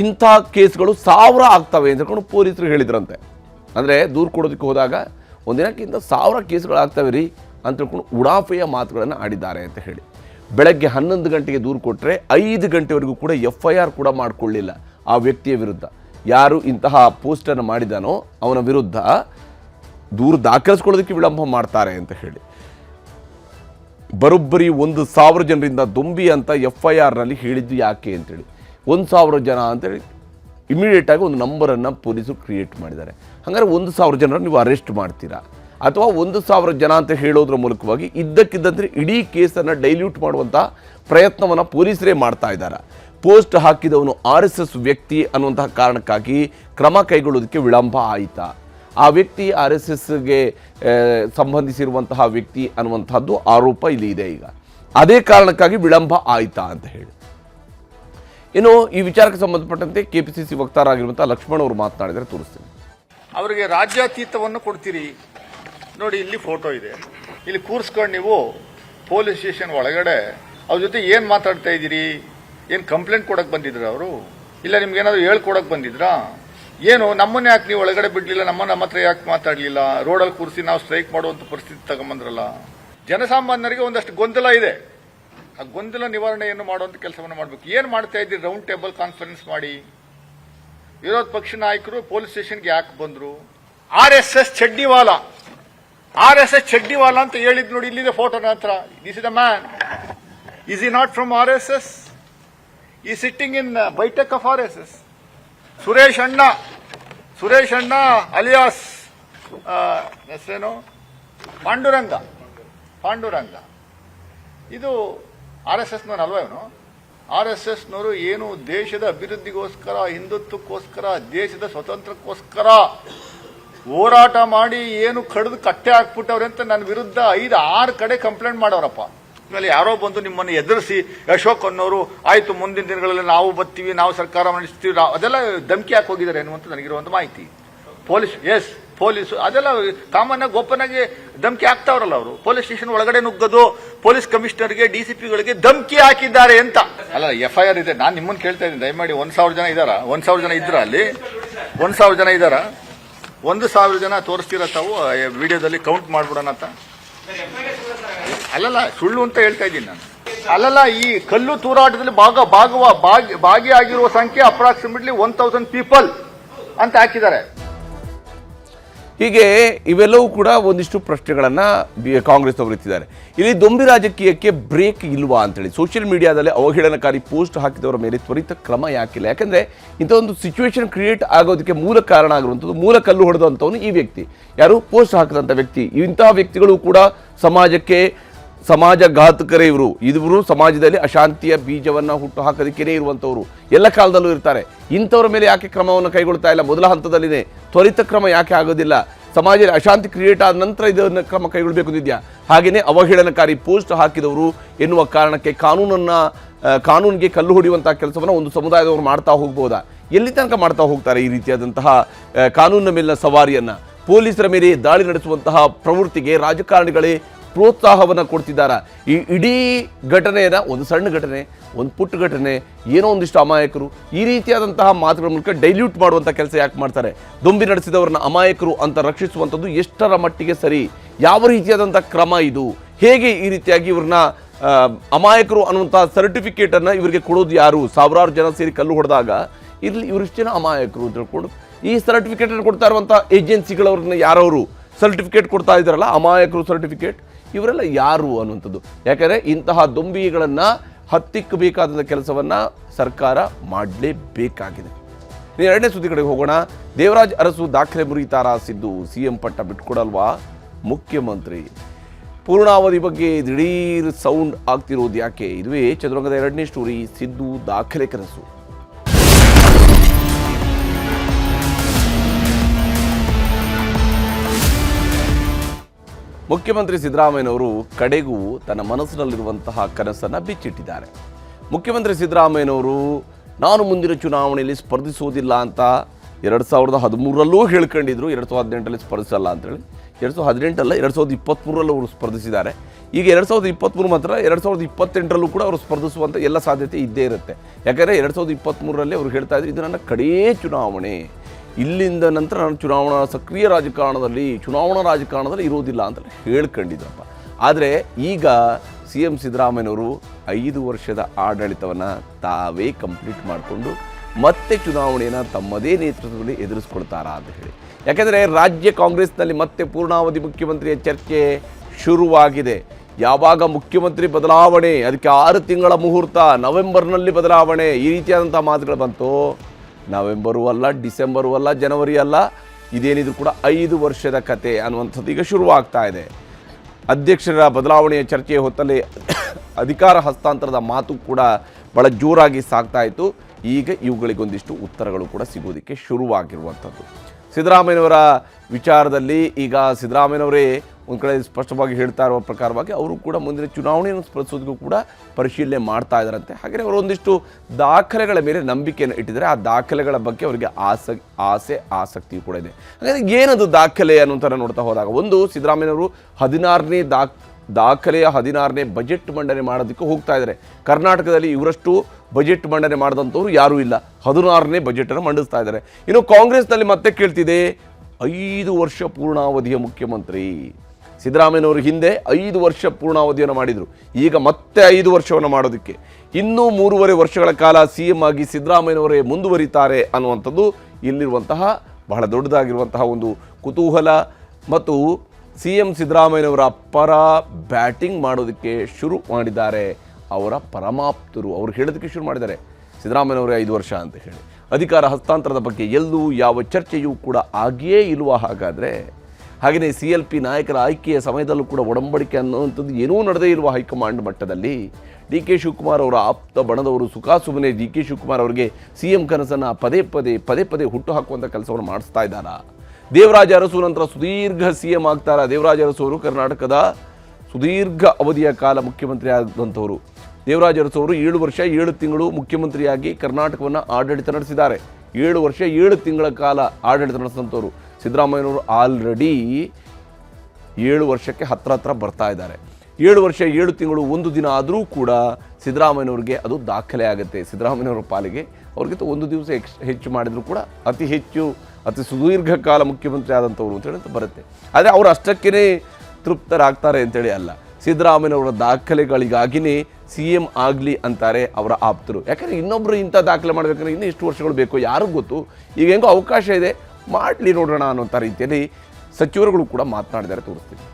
ಇಂಥ ಕೇಸ್ಗಳು ಸಾವಿರ ಆಗ್ತವೆ ಅಂತ ಹೇಳ್ಕೊಂಡು ಪೊಲೀಸರು ಹೇಳಿದ್ರಂತೆ. ಅಂದರೆ ದೂರು ಕೊಡೋದಕ್ಕೆ ಹೋದಾಗ ಒಂದಿನಕ್ಕಿಂತ ಸಾವಿರ ಕೇಸ್ಗಳು ಆಗ್ತವೆ ರೀ ಅಂತ ಹೇಳ್ಕೊಂಡು ಉಡಾಫೆಯ ಮಾತುಗಳನ್ನು ಆಡಿದ್ದಾರೆ ಅಂತ ಹೇಳಿ. ಬೆಳಗ್ಗೆ ಹನ್ನೊಂದು ಗಂಟೆಗೆ ದೂರು ಕೊಟ್ಟರೆ ಐದು ಗಂಟೆವರೆಗೂ ಕೂಡ ಎಫ್ ಐ ಆರ್ ಕೂಡ ಮಾಡಿಕೊಳ್ಳಿಲ್ಲ ಆ ವ್ಯಕ್ತಿಯ ವಿರುದ್ಧ. ಯಾರು ಇಂತಹ ಪೋಸ್ಟನ್ನು ಮಾಡಿದಾನೋ ಅವನ ವಿರುದ್ಧ ದೂರು ದಾಖಲಿಸ್ಕೊಳ್ಳೋದಕ್ಕೆ ವಿಳಂಬ ಮಾಡ್ತಾರೆ ಅಂತ ಹೇಳಿ. ಬರೋಬ್ಬರಿ ಒಂದು ಸಾವಿರ ಜನರಿಂದ ದೊಂಬಿ ಅಂತ ಎಫ್ ಐ ಆರ್ನಲ್ಲಿ ಹೇಳಿದ್ದು ಯಾಕೆ ಅಂತೇಳಿ ಒಂದು ಸಾವಿರ ಜನ ಅಂತೇಳಿ ಇಮಿಡಿಯೇಟಾಗಿ ಒಂದು ನಂಬರನ್ನು ಪೊಲೀಸರು ಕ್ರಿಯೇಟ್ ಮಾಡಿದ್ದಾರೆ. ಹಾಗಾದ್ರೆ ಒಂದು ಸಾವಿರ ಜನರನ್ನು ನೀವು ಅರೆಸ್ಟ್ ಮಾಡ್ತೀರಾ? ಅಥವಾ ಒಂದು ಸಾವಿರ ಜನ ಅಂತ ಹೇಳೋದ್ರ ಮೂಲಕವಾಗಿ ಇದ್ದಕ್ಕಿದ್ದಂತೆ ಇಡೀ ಕೇಸನ್ನು ಡೈಲ್ಯೂಟ್ ಮಾಡುವಂಥ ಪ್ರಯತ್ನವನ್ನು ಪೊಲೀಸರೇ ಮಾಡ್ತಾ ಇದ್ದಾರೆ? ಪೋಸ್ಟ್ ಹಾಕಿದವನು ಆರ್ ಎಸ್ ಎಸ್ ವ್ಯಕ್ತಿ ಅನ್ನುವಂತಹ ಕಾರಣಕ್ಕಾಗಿ ಕ್ರಮ ಕೈಗೊಳ್ಳೋದಕ್ಕೆ ವಿಳಂಬ ಆಯಿತಾ? ಆ ವ್ಯಕ್ತಿ ಆರ್ ಎಸ್ ಎಸ್ಗೆ ಸಂಬಂಧಿಸಿರುವಂತಹ ವ್ಯಕ್ತಿ ಅನ್ನುವಂಥದ್ದು ಆರೋಪ ಇಲ್ಲಿ ಇದೆ ಈಗ. ಅದೇ ಕಾರಣಕ್ಕಾಗಿ ವಿಳಂಬ ಆಯಿತಾ ಅಂತ ಹೇಳಿ. ಇನ್ನು ಈ ವಿಚಾರಕ್ಕೆ ಸಂಬಂಧಪಟ್ಟಂತೆ ಕೆ ಪಿ ಸಿ ಸಿ ವಕ್ತಾರರಾಗಿರುವಂಥ ಲಕ್ಷ್ಮಣ್ ಅವರು ಮಾತನಾಡಿದರೆ ತೋರಿಸ್ತೀನಿ. ಅವರಿಗೆ ರಾಜ್ಯಾತೀತವನ್ನು ಕೊಡ್ತೀರಿ. ನೋಡಿ, ಇಲ್ಲಿ ಫೋಟೋ ಇದೆ. ಇಲ್ಲಿ ಕೂರಿಸ್ಕೊಂಡು ನೀವು ಪೊಲೀಸ್ ಸ್ಟೇಷನ್ ಒಳಗಡೆ ಅವ್ರ ಜೊತೆ ಏನು ಮಾತಾಡ್ತಾ ಇದ್ದೀರಿ? ಏನು ಕಂಪ್ಲೇಂಟ್ ಕೊಡಕ್ಕೆ ಬಂದಿದ್ರ ಅವರು? ಇಲ್ಲ ನಿಮ್ಗೇನಾದ್ರು ಹೇಳ್ಕೊಡಕ್ಕೆ ಬಂದಿದ್ರಾ? ಏನು, ನಮ್ಮನ್ನ ಯಾಕೆ ನೀವು ಒಳಗಡೆ ಬಿಡ್ಲಿಲ್ಲ? ನಮ್ಮ ನಮ್ಮ ಹತ್ರ ಯಾಕೆ ಮಾತಾಡಲಿಲ್ಲ? ರೋಡಲ್ಲಿ ಕೂರಿಸಿ ನಾವು ಸ್ಟ್ರೈಕ್ ಮಾಡುವಂಥ ಪರಿಸ್ಥಿತಿ ತಗೊಂಬಂದ್ರಲ್ಲ? ಜನಸಾಮಾನ್ಯರಿಗೆ ಒಂದಷ್ಟು ಗೊಂದಲ ಇದೆ. ಆ ಗೊಂದಲ ನಿವಾರಣೆಯನ್ನು ಮಾಡುವಂಥ ಕೆಲಸವನ್ನು ಮಾಡಬೇಕು. ಏನು ಮಾಡ್ತಾ ಇದ್ದೀರಿ? ರೌಂಡ್ ಟೇಬಲ್ ಕಾನ್ಫರೆನ್ಸ್ ಮಾಡಿ. ವಿರೋಧ ಪಕ್ಷ ನಾಯಕರು ಪೊಲೀಸ್ ಸ್ಟೇಷನ್ಗೆ ಯಾಕೆ ಬಂದ್ರು? ಆರ್ ಎಸ್ ಎಸ್ ಚಡ್ಡಿವಾಲ ಆರ್ ಎಸ್ ಎಸ್ ಚಡ್ಡಿವಾಲ ಅಂತ ಹೇಳಿದ್ ನೋಡಿ, ಇಲ್ಲಿದೆ ಫೋಟೋ ಹತ್ರ. This is a man is he not from R S S he sitting in baithak of R S S Suresh ಅಣ್ಣ ಸುರೇಶ್ ಅಣ್ಣ ಅಲಿಯಾಸ್ ಹೆಸರೇನು? ಪಾಂಡುರಂಗ. ಪಾಂಡುರಂಗ. ಇದು ಆರ್ ಎಸ್ ಎಸ್ನವ್ರು ಅಲ್ವಾ ಇವನು? ಆರ್ ಎಸ್ ಎಸ್ನವರು ಏನು ದೇಶದ ಅಭಿವೃದ್ಧಿಗೋಸ್ಕರ, ಹಿಂದುತ್ವಕ್ಕೋಸ್ಕರ, ದೇಶದ ಸ್ವತಂತ್ರಕ್ಕೋಸ್ಕರ ಹೋರಾಟ ಮಾಡಿ ಏನು ಕಡಿದು ಕಟ್ಟೆ ಹಾಕ್ಬಿಟ್ಟವ್ರೆ ಅಂತ ನನ್ನ ವಿರುದ್ಧ ಐದು, ಆರು ಕಡೆ ಕಂಪ್ಲೇಂಟ್ ಮಾಡೋರಪ್ಪ. ಆಮೇಲೆ ಯಾರೋ ಬಂದು ನಿಮ್ಮನ್ನು ಎದುರಿಸಿ ಅಶೋಕ್ ಅನ್ನೋರು, ಆಯಿತು, ಮುಂದಿನ ದಿನಗಳಲ್ಲಿ ನಾವು ಬರ್ತೀವಿ, ನಾವು ಸರ್ಕಾರ ನಡೆಸ್ತೀವಿ ಅದೆಲ್ಲ ಧಮಕಿ ಹಾಕಿ ಹೋಗಿದ್ದಾರೆ ಅನ್ನುವಂಥ ನನಗಿರುವಂಥ ಮಾಹಿತಿ. Police, yes. ಪೊಲೀಸ್, ಅದೆಲ್ಲ ಕಾಮನ್ ಆಗಿ ಓಪನ್ ಆಗಿ ಧಮಕಿ ಹಾಕ್ತಾವ್ರಲ್ಲ ಅವರು. ಪೊಲೀಸ್ ಸ್ಟೇಷನ್ ಒಳಗಡೆ ನುಗ್ಗೋದು, ಪೊಲೀಸ್ ಕಮಿಷನರ್ಗೆ ಡಿಸಿಪಿಗಳಿಗೆ ಧಮಕಿ ಹಾಕಿದ್ದಾರೆ ಅಂತ. ಅಲ್ಲ ಎಫ್ ಐ ಆರ್ ಇದೆ. ನಾನು ನಿಮ್ಮನ್ನು ಕೇಳ್ತಾ ಇದ್ದೀನಿ. ದಯಮಾಡಿ ಒಂದ್ ಸಾವಿರ ಜನ ಇದಾರ? ಒಂದ್ ಸಾವಿರ ಜನ ಇದ್ರ ಅಲ್ಲಿ? ಒಂದ್ ಸಾವಿರ ಜನ ಇದಾರ? ಒಂದು ಸಾವಿರ ಜನ ತೋರಿಸ್ತೀರ ತಾವು? ವಿಡಿಯೋದಲ್ಲಿ ಕೌಂಟ್ ಮಾಡ್ಬಿಡೋಣ ಅಂತ. ಅಲ್ಲಲ್ಲ, ಸುಳ್ಳು ಅಂತ ಹೇಳ್ತಾ ಇದ್ದೀನಿ ನಾನು. ಅಲ್ಲಲ್ಲ, ಈ ಕಲ್ಲು ತೂರಾಟದಲ್ಲಿ ಭಾಗ, ಭಾಗವ, ಭಾಗಿ ಆಗಿರುವ ಸಂಖ್ಯೆ ಅಪ್ರಾಕ್ಸಿಮೇಟ್ಲಿ ಒನ್ ತೌಸಂಡ್ ಪೀಪಲ್ ಅಂತ ಹಾಕಿದ್ದಾರೆ. ಹೀಗೆ ಇವೆಲ್ಲವೂ ಕೂಡ ಒಂದಿಷ್ಟು ಪ್ರಶ್ನೆಗಳನ್ನು ಕಾಂಗ್ರೆಸ್ ಎತ್ತಿದ್ದಾರೆ ಇಲ್ಲಿ ದೊಂಬಿ ರಾಜಕೀಯಕ್ಕೆ ಬ್ರೇಕ್ ಇಲ್ವಾ ಅಂತೇಳಿ ಸೋಷಿಯಲ್ ಮೀಡಿಯಾದಲ್ಲಿ ಅವಹೇಳನಕಾರಿ ಪೋಸ್ಟ್ ಹಾಕಿದವರ ಮೇಲೆ ತ್ವರಿತ ಕ್ರಮ ಯಾಕಿಲ್ಲ. ಯಾಕಂದರೆ ಇಂಥ ಒಂದು ಸಿಚುವೇಶನ್ ಕ್ರಿಯೇಟ್ ಆಗೋದಕ್ಕೆ ಮೂಲ ಕಾರಣ ಆಗಿರುವಂಥದ್ದು, ಮೂಲ ಕಲ್ಲು ಹೊಡೆದಂಥವನು ಈ ವ್ಯಕ್ತಿ. ಯಾರು? ಪೋಸ್ಟ್ ಹಾಕಿದಂಥ ವ್ಯಕ್ತಿ. ಇಂತಹ ವ್ಯಕ್ತಿಗಳು ಕೂಡ ಸಮಾಜಕ್ಕೆ ಸಮಾಜ ಘಾತಕರೇ ಇವರು. ಇವರು ಸಮಾಜದಲ್ಲಿ ಅಶಾಂತಿಯ ಬೀಜವನ್ನು ಹುಟ್ಟು ಹಾಕೋದಕ್ಕೇನೆ ಇರುವಂಥವ್ರು. ಎಲ್ಲ ಕಾಲದಲ್ಲೂ ಇರ್ತಾರೆ. ಇಂಥವ್ರ ಮೇಲೆ ಯಾಕೆ ಕ್ರಮವನ್ನು ಕೈಗೊಳ್ತಾ ಇಲ್ಲ? ಮೊದಲ ಹಂತದಲ್ಲಿನೇ. ತ್ವರಿತ ಕ್ರಮ ಯಾಕೆ ಆಗೋದಿಲ್ಲ? ಸಮಾಜದಲ್ಲಿ ಅಶಾಂತಿ ಕ್ರಿಯೇಟ್ ಆದ ನಂತರ ಇದನ್ನು ಕ್ರಮ ಕೈಗೊಳ್ಳಬೇಕು ಅಂದಿದೆಯಾ? ಹಾಗೆಯೇ ಅವಹೇಳನಕಾರಿ ಪೋಸ್ಟ್ ಹಾಕಿದವರು ಎನ್ನುವ ಕಾರಣಕ್ಕೆ ಕಾನೂನನ್ನು ಕಾನೂನಿಗೆ ಕಲ್ಲು ಹೊಡೆಯುವಂಥ ಕೆಲಸವನ್ನು ಒಂದು ಸಮುದಾಯದವರು ಮಾಡ್ತಾ ಹೋಗ್ಬೋದಾ? ಎಲ್ಲಿ ತನಕ ಮಾಡ್ತಾ ಹೋಗ್ತಾರೆ ಈ ರೀತಿಯಾದಂತಹ ಕಾನೂನಿನ ಮೇಲಿನ ಸವಾರಿಯನ್ನು? ಪೊಲೀಸರ ಮೇಲೆ ದಾಳಿ ನಡೆಸುವಂತಹ ಪ್ರವೃತ್ತಿಗೆ ರಾಜಕಾರಣಿಗಳೇ ಪ್ರೋತ್ಸಾಹವನ್ನು ಕೊಡ್ತಿದ್ದಾರ. ಈ ಇಡೀ ಘಟನೆಯನ್ನ, ಒಂದು ಸಣ್ಣ ಘಟನೆ, ಒಂದು ಪುಟ್ಟ ಘಟನೆ, ಏನೋ ಒಂದಿಷ್ಟು ಅಮಾಯಕರು, ಈ ರೀತಿಯಾದಂತಹ ಮಾತುಗಳ ಮೂಲಕ ಡೈಲ್ಯೂಟ್ ಮಾಡುವಂಥ ಕೆಲಸ ಯಾಕೆ ಮಾಡ್ತಾರೆ? ದೊಂಬಿ ನಡೆಸಿದವರನ್ನ ಅಮಾಯಕರು ಅಂತ ರಕ್ಷಿಸುವಂಥದ್ದು ಎಷ್ಟರ ಮಟ್ಟಿಗೆ ಸರಿ? ಯಾವ ರೀತಿಯಾದಂಥ ಕ್ರಮ ಇದು? ಹೇಗೆ ಈ ರೀತಿಯಾಗಿ ಇವ್ರನ್ನ ಅಮಾಯಕರು ಅನ್ನುವಂಥ ಸರ್ಟಿಫಿಕೇಟನ್ನು ಇವರಿಗೆ ಕೊಡೋದು ಯಾರು? ಸಾವಿರಾರು ಜನ ಸೇರಿ ಕಲ್ಲು ಹೊಡೆದಾಗ ಇಲ್ಲಿ ಇವರಿಷ್ಟು ಜನ ಅಮಾಯಕರು ಅಂತ ಹೇಳ್ಕೊಂಡು ಈ ಸರ್ಟಿಫಿಕೇಟನ್ನು ಕೊಡ್ತಾ ಇರುವಂಥ ಏಜೆನ್ಸಿಗಳವ್ರನ್ನ ಯಾರವರು? ಸರ್ಟಿಫಿಕೇಟ್ ಕೊಡ್ತಾ ಇದ್ದಾರಲ್ಲ, ಅಮಾಯಕರು ಸರ್ಟಿಫಿಕೇಟ್ ಇವರೆಲ್ಲ ಯಾರು ಅನ್ನುವಂಥದ್ದು. ಯಾಕಂದರೆ ಇಂತಹ ದೊಂಬಿಗಳನ್ನು ಹತ್ತಿಕ್ಕಬೇಕಾದ ಕೆಲಸವನ್ನು ಸರ್ಕಾರ ಮಾಡಲೇಬೇಕಾಗಿದೆ. ಎರಡನೇ ಸುದ್ದಿ ಕಡೆಗೆ ಹೋಗೋಣ. ದೇವರಾಜ್ ಅರಸು ದಾಖಲೆ ಮುರಿತಾರ ಸಿದ್ದು ಸಿ ಎಂ ಪಟ್ಟ ಬಿಟ್ಕೊಡಲ್ವಾ? ಮುಖ್ಯಮಂತ್ರಿ. ಪೂರ್ಣಾವಧಿ ಬಗ್ಗೆ ದಿಢೀರ್ ಸೌಂಡ್ ಆಗ್ತಿರೋದು ಯಾಕೆ? ಇದುವೇ ಚದುರಂಗದ ಎರಡನೇ ಸ್ಟೋರಿ, ಸಿದ್ದು ದಾಖಲೆ ಕನಸು. ಮುಖ್ಯಮಂತ್ರಿ ಸಿದ್ದರಾಮಯ್ಯನವರು ಕಡೆಗೂ ತನ್ನ ಮನಸ್ಸಿನಲ್ಲಿರುವಂತಹ ಕನಸನ್ನು ಬಿಚ್ಚಿಟ್ಟಿದ್ದಾರೆ. ಮುಖ್ಯಮಂತ್ರಿ ಸಿದ್ದರಾಮಯ್ಯನವರು, ನಾನು ಮುಂದಿನ ಚುನಾವಣೆಯಲ್ಲಿ ಸ್ಪರ್ಧಿಸುವುದಿಲ್ಲ ಅಂತ ಎರಡು ಸಾವಿರದ ಹದಿಮೂರರಲ್ಲೂ ಹೇಳ್ಕೊಂಡಿದ್ರು, ಎರಡು ಸಾವಿರದ ಹದಿನೆಂಟರಲ್ಲಿ ಸ್ಪರ್ಧಿಸಲ್ಲ ಅಂತೇಳಿ. ಎರಡು ಸಾವಿರದ ಹದಿನೆಂಟಲ್ಲ, ಎರಡು ಸಾವಿರದ ಇಪ್ಪತ್ತ್ಮೂರಲ್ಲೂ ಅವರು ಸ್ಪರ್ಧಿಸಿದ್ದಾರೆ. ಈಗ ಎರಡು ಸಾವಿರದ ಇಪ್ಪತ್ತ್ಮೂರು ಮಾತ್ರ, ಎರಡು ಸಾವಿರದ ಇಪ್ಪತ್ತೆಂಟರಲ್ಲೂ ಕೂಡ ಅವರು ಸ್ಪರ್ಧಿಸುವಂಥ ಎಲ್ಲ ಸಾಧ್ಯತೆ ಇದ್ದೇ ಇರುತ್ತೆ. ಯಾಕಂದರೆ ಎರಡು ಸಾವಿರದ ಇಪ್ಪತ್ತ್ಮೂರರಲ್ಲಿ ಅವರು ಹೇಳ್ತಾ ಇದ್ರು, ಇದು ನನ್ನ ಕಡೇ ಚುನಾವಣೆ. ಇಲ್ಲಿಂದ ನಂತರ ನಾನು ಚುನಾವಣಾ ಸಕ್ರಿಯ ರಾಜಕಾರಣದಲ್ಲಿ, ಚುನಾವಣಾ ರಾಜಕಾರಣದಲ್ಲಿ ಇರೋದಿಲ್ಲ ಅಂತ ಹೇಳ್ಕೊಂಡಿದ್ರಪ್ಪ ಆದರೆ ಈಗ ಸಿ ಎಂ ಸಿದ್ದರಾಮಯ್ಯನವರು ಐದು ವರ್ಷದ ಆಡಳಿತವನ್ನು ತಾವೇ ಕಂಪ್ಲೀಟ್ ಮಾಡಿಕೊಂಡು ಮತ್ತೆ ಚುನಾವಣೆಯನ್ನು ತಮ್ಮದೇ ನೇತೃತ್ವದಲ್ಲಿ ಎದುರಿಸ್ಕೊಳ್ತಾರಾ ಅಂತ ಹೇಳಿ. ಯಾಕೆಂದರೆ ರಾಜ್ಯ ಕಾಂಗ್ರೆಸ್ನಲ್ಲಿ ಮತ್ತೆ ಪೂರ್ಣಾವಧಿ ಮುಖ್ಯಮಂತ್ರಿಯ ಚರ್ಚೆ ಶುರುವಾಗಿದೆ. ಯಾವಾಗ ಮುಖ್ಯಮಂತ್ರಿ ಬದಲಾವಣೆ, ಅದಕ್ಕೆ ಆರು ತಿಂಗಳ ಮುಹೂರ್ತ, ನವೆಂಬರ್ನಲ್ಲಿ ಬದಲಾವಣೆ, ಈ ರೀತಿಯಾದಂಥ ಮಾತುಗಳು ಬಂತು. ನವೆಂಬರು ಅಲ್ಲ, ಡಿಸೆಂಬರು ಅಲ್ಲ, ಜನವರಿ ಅಲ್ಲ ಇದೇನಿದ್ರು ಕೂಡ ಐದು ವರ್ಷದ ಕತೆ ಅನ್ನುವಂಥದ್ದು ಈಗ ಶುರುವಾಗ್ತಾ ಇದೆ. ಅಧ್ಯಕ್ಷರ ಬದಲಾವಣೆಯ ಚರ್ಚೆಯ ಹೊತ್ತಲ್ಲಿ ಅಧಿಕಾರ ಹಸ್ತಾಂತರದ ಮಾತು ಕೂಡ ಬಹಳ ಜೋರಾಗಿ ಸಾಗ್ತಾ ಇತ್ತು. ಈಗ ಇವುಗಳಿಗೊಂದಿಷ್ಟು ಉತ್ತರಗಳು ಕೂಡ ಸಿಗೋದಕ್ಕೆ ಶುರುವಾಗಿರುವಂಥದ್ದು. ಸಿದ್ದರಾಮಯ್ಯನವರ ವಿಚಾರದಲ್ಲಿ ಈಗ ಸಿದ್ದರಾಮಯ್ಯನವರೇ ಒಂದು ಕಡೆ ಸ್ಪಷ್ಟವಾಗಿ ಹೇಳ್ತಾ ಇರುವ ಪ್ರಕಾರವಾಗಿ ಅವರು ಕೂಡ ಮುಂದಿನ ಚುನಾವಣೆಯನ್ನು ಸ್ಪರ್ಧಿಸೋದಕ್ಕೂ ಕೂಡ ಪರಿಶೀಲನೆ ಮಾಡ್ತಾ ಇದ್ದಾರಂತೆ. ಹಾಗೆ ಅವರು ಒಂದಿಷ್ಟು ದಾಖಲೆಗಳ ಮೇಲೆ ನಂಬಿಕೆಯನ್ನು ಇಟ್ಟಿದ್ದಾರೆ. ಆ ದಾಖಲೆಗಳ ಬಗ್ಗೆ ಅವರಿಗೆ ಆಸ, ಆಸೆ, ಆಸಕ್ತಿಯೂ ಕೂಡ ಇದೆ. ಹಾಗಾದರೆ ಏನದು ದಾಖಲೆ ಅನ್ನೋಂಥರ ನೋಡ್ತಾ ಹೋದಾಗ, ಒಂದು ಸಿದ್ದರಾಮಯ್ಯವರು ಹದಿನಾರನೇ ದಾಖ, ದಾಖಲೆಯ ಹದಿನಾರನೇ ಬಜೆಟ್ ಮಂಡನೆ ಮಾಡೋದಕ್ಕೆ ಹೋಗ್ತಾ ಇದ್ದಾರೆ. ಕರ್ನಾಟಕದಲ್ಲಿ ಇವರಷ್ಟು ಬಜೆಟ್ ಮಂಡನೆ ಮಾಡಿದಂಥವ್ರು ಯಾರೂ ಇಲ್ಲ. ಹದಿನಾರನೇ ಬಜೆಟನ್ನು ಮಂಡಿಸ್ತಾ ಇದ್ದಾರೆ. ಇನ್ನು ಕಾಂಗ್ರೆಸ್ನಲ್ಲಿ ಮತ್ತೆ ಕೇಳ್ತಿದೆ, ಐದು ವರ್ಷ ಪೂರ್ಣಾವಧಿಯ ಮುಖ್ಯಮಂತ್ರಿ. ಸಿದ್ದರಾಮಯ್ಯನವರು ಹಿಂದೆ ಐದು ವರ್ಷ ಪೂರ್ಣಾವಧಿಯನ್ನು ಮಾಡಿದರು. ಈಗ ಮತ್ತೆ ಐದು ವರ್ಷವನ್ನು ಮಾಡೋದಕ್ಕೆ. ಇನ್ನೂ ಮೂರುವರೆ ವರ್ಷಗಳ ಕಾಲ ಸಿ ಎಂ ಆಗಿ ಸಿದ್ದರಾಮಯ್ಯನವರೇ ಮುಂದುವರಿತಾರೆ ಅನ್ನುವಂಥದ್ದು ಇಲ್ಲಿರುವಂತಹ ಬಹಳ ದೊಡ್ಡದಾಗಿರುವಂತಹ ಒಂದು ಕುತೂಹಲ ಮತ್ತು ಸಿ ಎಂ ಸಿದ್ದರಾಮಯ್ಯನವರ ಪರ ಬ್ಯಾಟಿಂಗ್ ಮಾಡೋದಕ್ಕೆ ಶುರು ಮಾಡಿದ್ದಾರೆ. ಅವರ ಪರಮಾಪ್ತರು ಅವರು ಹೇಳೋದಕ್ಕೆ ಶುರು ಮಾಡಿದ್ದಾರೆ. ಸಿದ್ದರಾಮಯ್ಯನವರೇ ಐದು ವರ್ಷ ಅಂತ ಹೇಳಿ. ಅಧಿಕಾರ ಹಸ್ತಾಂತರದ ಬಗ್ಗೆ ಎಲ್ಲೂ ಯಾವ ಚರ್ಚೆಯೂ ಕೂಡ ಆಗಿಯೇ ಇಲ್ವ ಹಾಗಾದರೆ? ಹಾಗೆಯೇ ಸಿ ಎಲ್ ಪಿ ನಾಯಕರ ಆಯ್ಕೆಯ ಸಮಯದಲ್ಲೂ ಕೂಡ ಒಡಂಬಡಿಕೆ ಅನ್ನುವಂಥದ್ದು ಏನೂ ನಡೆದೇ ಇರುವ ಹೈಕಮಾಂಡ್ ಮಟ್ಟದಲ್ಲಿ ಡಿ ಕೆ ಶಿವಕುಮಾರ್ ಅವರ ಆಪ್ತ ಬಣದವರು ಸುಖಾಸುಮ್ಮನೆ ಡಿ ಕೆ ಶಿವಕುಮಾರ್ ಅವರಿಗೆ ಸಿ ಎಂ ಕನಸನ್ನು ಪದೇ ಪದೇ ಪದೇ ಪದೇ ಹುಟ್ಟು ಹಾಕುವಂಥ ಕೆಲಸವನ್ನು ಮಾಡಿಸ್ತಾ ಇದ್ದಾರಾ? ದೇವರಾಜ ಅರಸು ನಂತರ ಸುದೀರ್ಘ ಸಿ ಎಂ ಆಗ್ತಾರ? ದೇವರಾಜ ಅರಸು ಅವರು ಕರ್ನಾಟಕದ ಸುದೀರ್ಘ ಅವಧಿಯ ಕಾಲ ಮುಖ್ಯಮಂತ್ರಿ ಆದಂಥವರು. ದೇವರಾಜ ಅರಸು ಅವರು ಏಳು ವರ್ಷ, ಏಳು ತಿಂಗಳು ಮುಖ್ಯಮಂತ್ರಿಯಾಗಿ ಕರ್ನಾಟಕವನ್ನು ಆಡಳಿತ ನಡೆಸಿದ್ದಾರೆ. ಏಳು ವರ್ಷ, ಏಳು ತಿಂಗಳ ಕಾಲ ಆಡಳಿತ ನಡೆಸಿದಂಥವ್ರು. ಸಿದ್ದರಾಮಯ್ಯನವರು ಆಲ್ರೆಡಿ ಏಳು ವರ್ಷಕ್ಕೆ ಹತ್ರ ಹತ್ರ ಬರ್ತಾ ಇದ್ದಾರೆ. ಏಳು ವರ್ಷ, ಏಳು ತಿಂಗಳು, ಒಂದು ದಿನ ಆದರೂ ಕೂಡ ಸಿದ್ದರಾಮಯ್ಯನವ್ರಿಗೆ ಅದು ದಾಖಲೆ ಆಗುತ್ತೆ. ಸಿದ್ದರಾಮಯ್ಯನವರ ಪಾಲಿಗೆ ಅವ್ರಿಗಿಂತ ಒಂದು ದಿವಸ ಎಕ್ಸ್ ಹೆಚ್ಚು ಮಾಡಿದರೂ ಕೂಡ ಅತಿ ಹೆಚ್ಚು, ಅತಿ ಸುದೀರ್ಘ ಕಾಲ ಮುಖ್ಯಮಂತ್ರಿ ಆದಂಥವ್ರು ಅಂತೇಳಿ ಅಂತ ಬರುತ್ತೆ. ಆದರೆ ಅವರು ಅಷ್ಟಕ್ಕೇ ತೃಪ್ತರಾಗ್ತಾರೆ ಅಂತೇಳಿ ಅಲ್ಲ. ಸಿದ್ದರಾಮಯ್ಯನವರ ದಾಖಲೆಗಳಿಗಾಗಿಯೇ ಸಿ ಎಂ ಆಗಲಿ ಅಂತಾರೆ ಅವರ ಆಪ್ತರು. ಯಾಕಂದರೆ ಇನ್ನೊಬ್ಬರು ಇಂಥ ದಾಖಲೆ ಮಾಡಬೇಕಂದ್ರೆ ಇನ್ನೂ ಇಷ್ಟು ವರ್ಷಗಳು ಬೇಕು ಯಾರಿಗೂ ಗೊತ್ತು. ಈಗ ಹೆಂಗೋ ಅವಕಾಶ ಇದೆ. ಮಾಡಲಿ ನೋಡೋಣ ಅನ್ನೋಂಥ ರೀತಿಯಲ್ಲಿ ಸಚಿವರುಗಳು ಕೂಡ ಮಾತನಾಡಿದ್ದಾರೆ ತೋರಿಸ್ತೀವಿ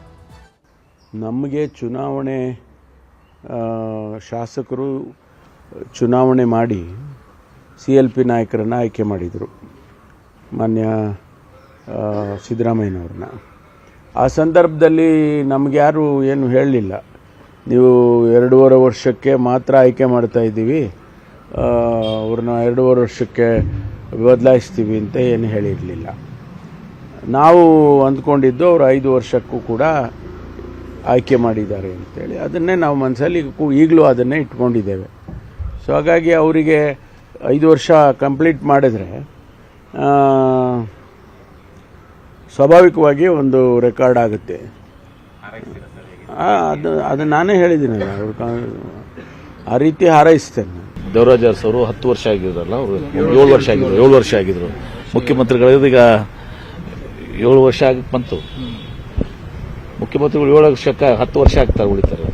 ನಮಗೆ ಚುನಾವಣೆ ಶಾಸಕರು ಚುನಾವಣೆ ಮಾಡಿ ಸಿ ಎಲ್ ಪಿ ನಾಯಕರನ್ನು ಆಯ್ಕೆ ಮಾಡಿದರು. ಮಾನ್ಯ ಸಿದ್ದರಾಮಯ್ಯನವ್ರನ್ನ. ಆ ಸಂದರ್ಭದಲ್ಲಿ ನಮ್ಗೆ ಯಾರು ಏನು ಹೇಳಲಿಲ್ಲ. ನೀವು ಎರಡೂವರೆ ವರ್ಷಕ್ಕೆ ಮಾತ್ರ ಆಯ್ಕೆ ಮಾಡ್ತಾ ಇದ್ದೀವಿ. ಅವ್ರನ್ನ ಎರಡೂವರೆ ವರ್ಷಕ್ಕೆ ಬದಲಾಯಿಸ್ತೀವಿ ಅಂತ ಏನು ಹೇಳಿರಲಿಲ್ಲ. ನಾವು ಅಂದ್ಕೊಂಡಿದ್ದು ಅವರು ಐದು ವರ್ಷಕ್ಕೂ ಕೂಡ ಆಯ್ಕೆ ಮಾಡಿದ್ದಾರೆ ಅಂತೇಳಿ ಅದನ್ನೇ ನಾವು ಮನಸ್ಸಲ್ಲಿ ಈಗಲೂ ಅದನ್ನೇ ಇಟ್ಕೊಂಡಿದ್ದೇವೆ. ಸೊ ಹಾಗಾಗಿ ಅವರಿಗೆ ಐದು ವರ್ಷ ಕಂಪ್ಲೀಟ್ ಮಾಡಿದ್ರೆ ಸ್ವಾಭಾವಿಕವಾಗಿ ಒಂದು ರೆಕಾರ್ಡ್ ಆಗುತ್ತೆ. ಅದು ಅದು ನಾನೇ ಹೇಳಿದ್ದೀನಲ್ಲ ಅವ್ರು ಆ ರೀತಿ ಹಾರೈಸ್ತೇನೆ. ದೇವರಾಜ ಅರಸು ಅವರು ಹತ್ತು ವರ್ಷ ಆಗಿದ್ರಲ್ಲ ಅವರು ಏಳು ವರ್ಷ ಆಗಿದ್ರು ಏಳು ವರ್ಷ ಆಗಿದ್ರು. ಮುಖ್ಯಮಂತ್ರಿಗಳು ಈಗ ಏಳು ವರ್ಷ ಆಗಕ್ಕೆ ಬಂತು. ಮುಖ್ಯಮಂತ್ರಿಗಳು ಏಳು ವರ್ಷಕ್ಕೆ ಹತ್ತು ವರ್ಷ ಆಗ್ತಾರೆ ಉಳಿತಾರೆ.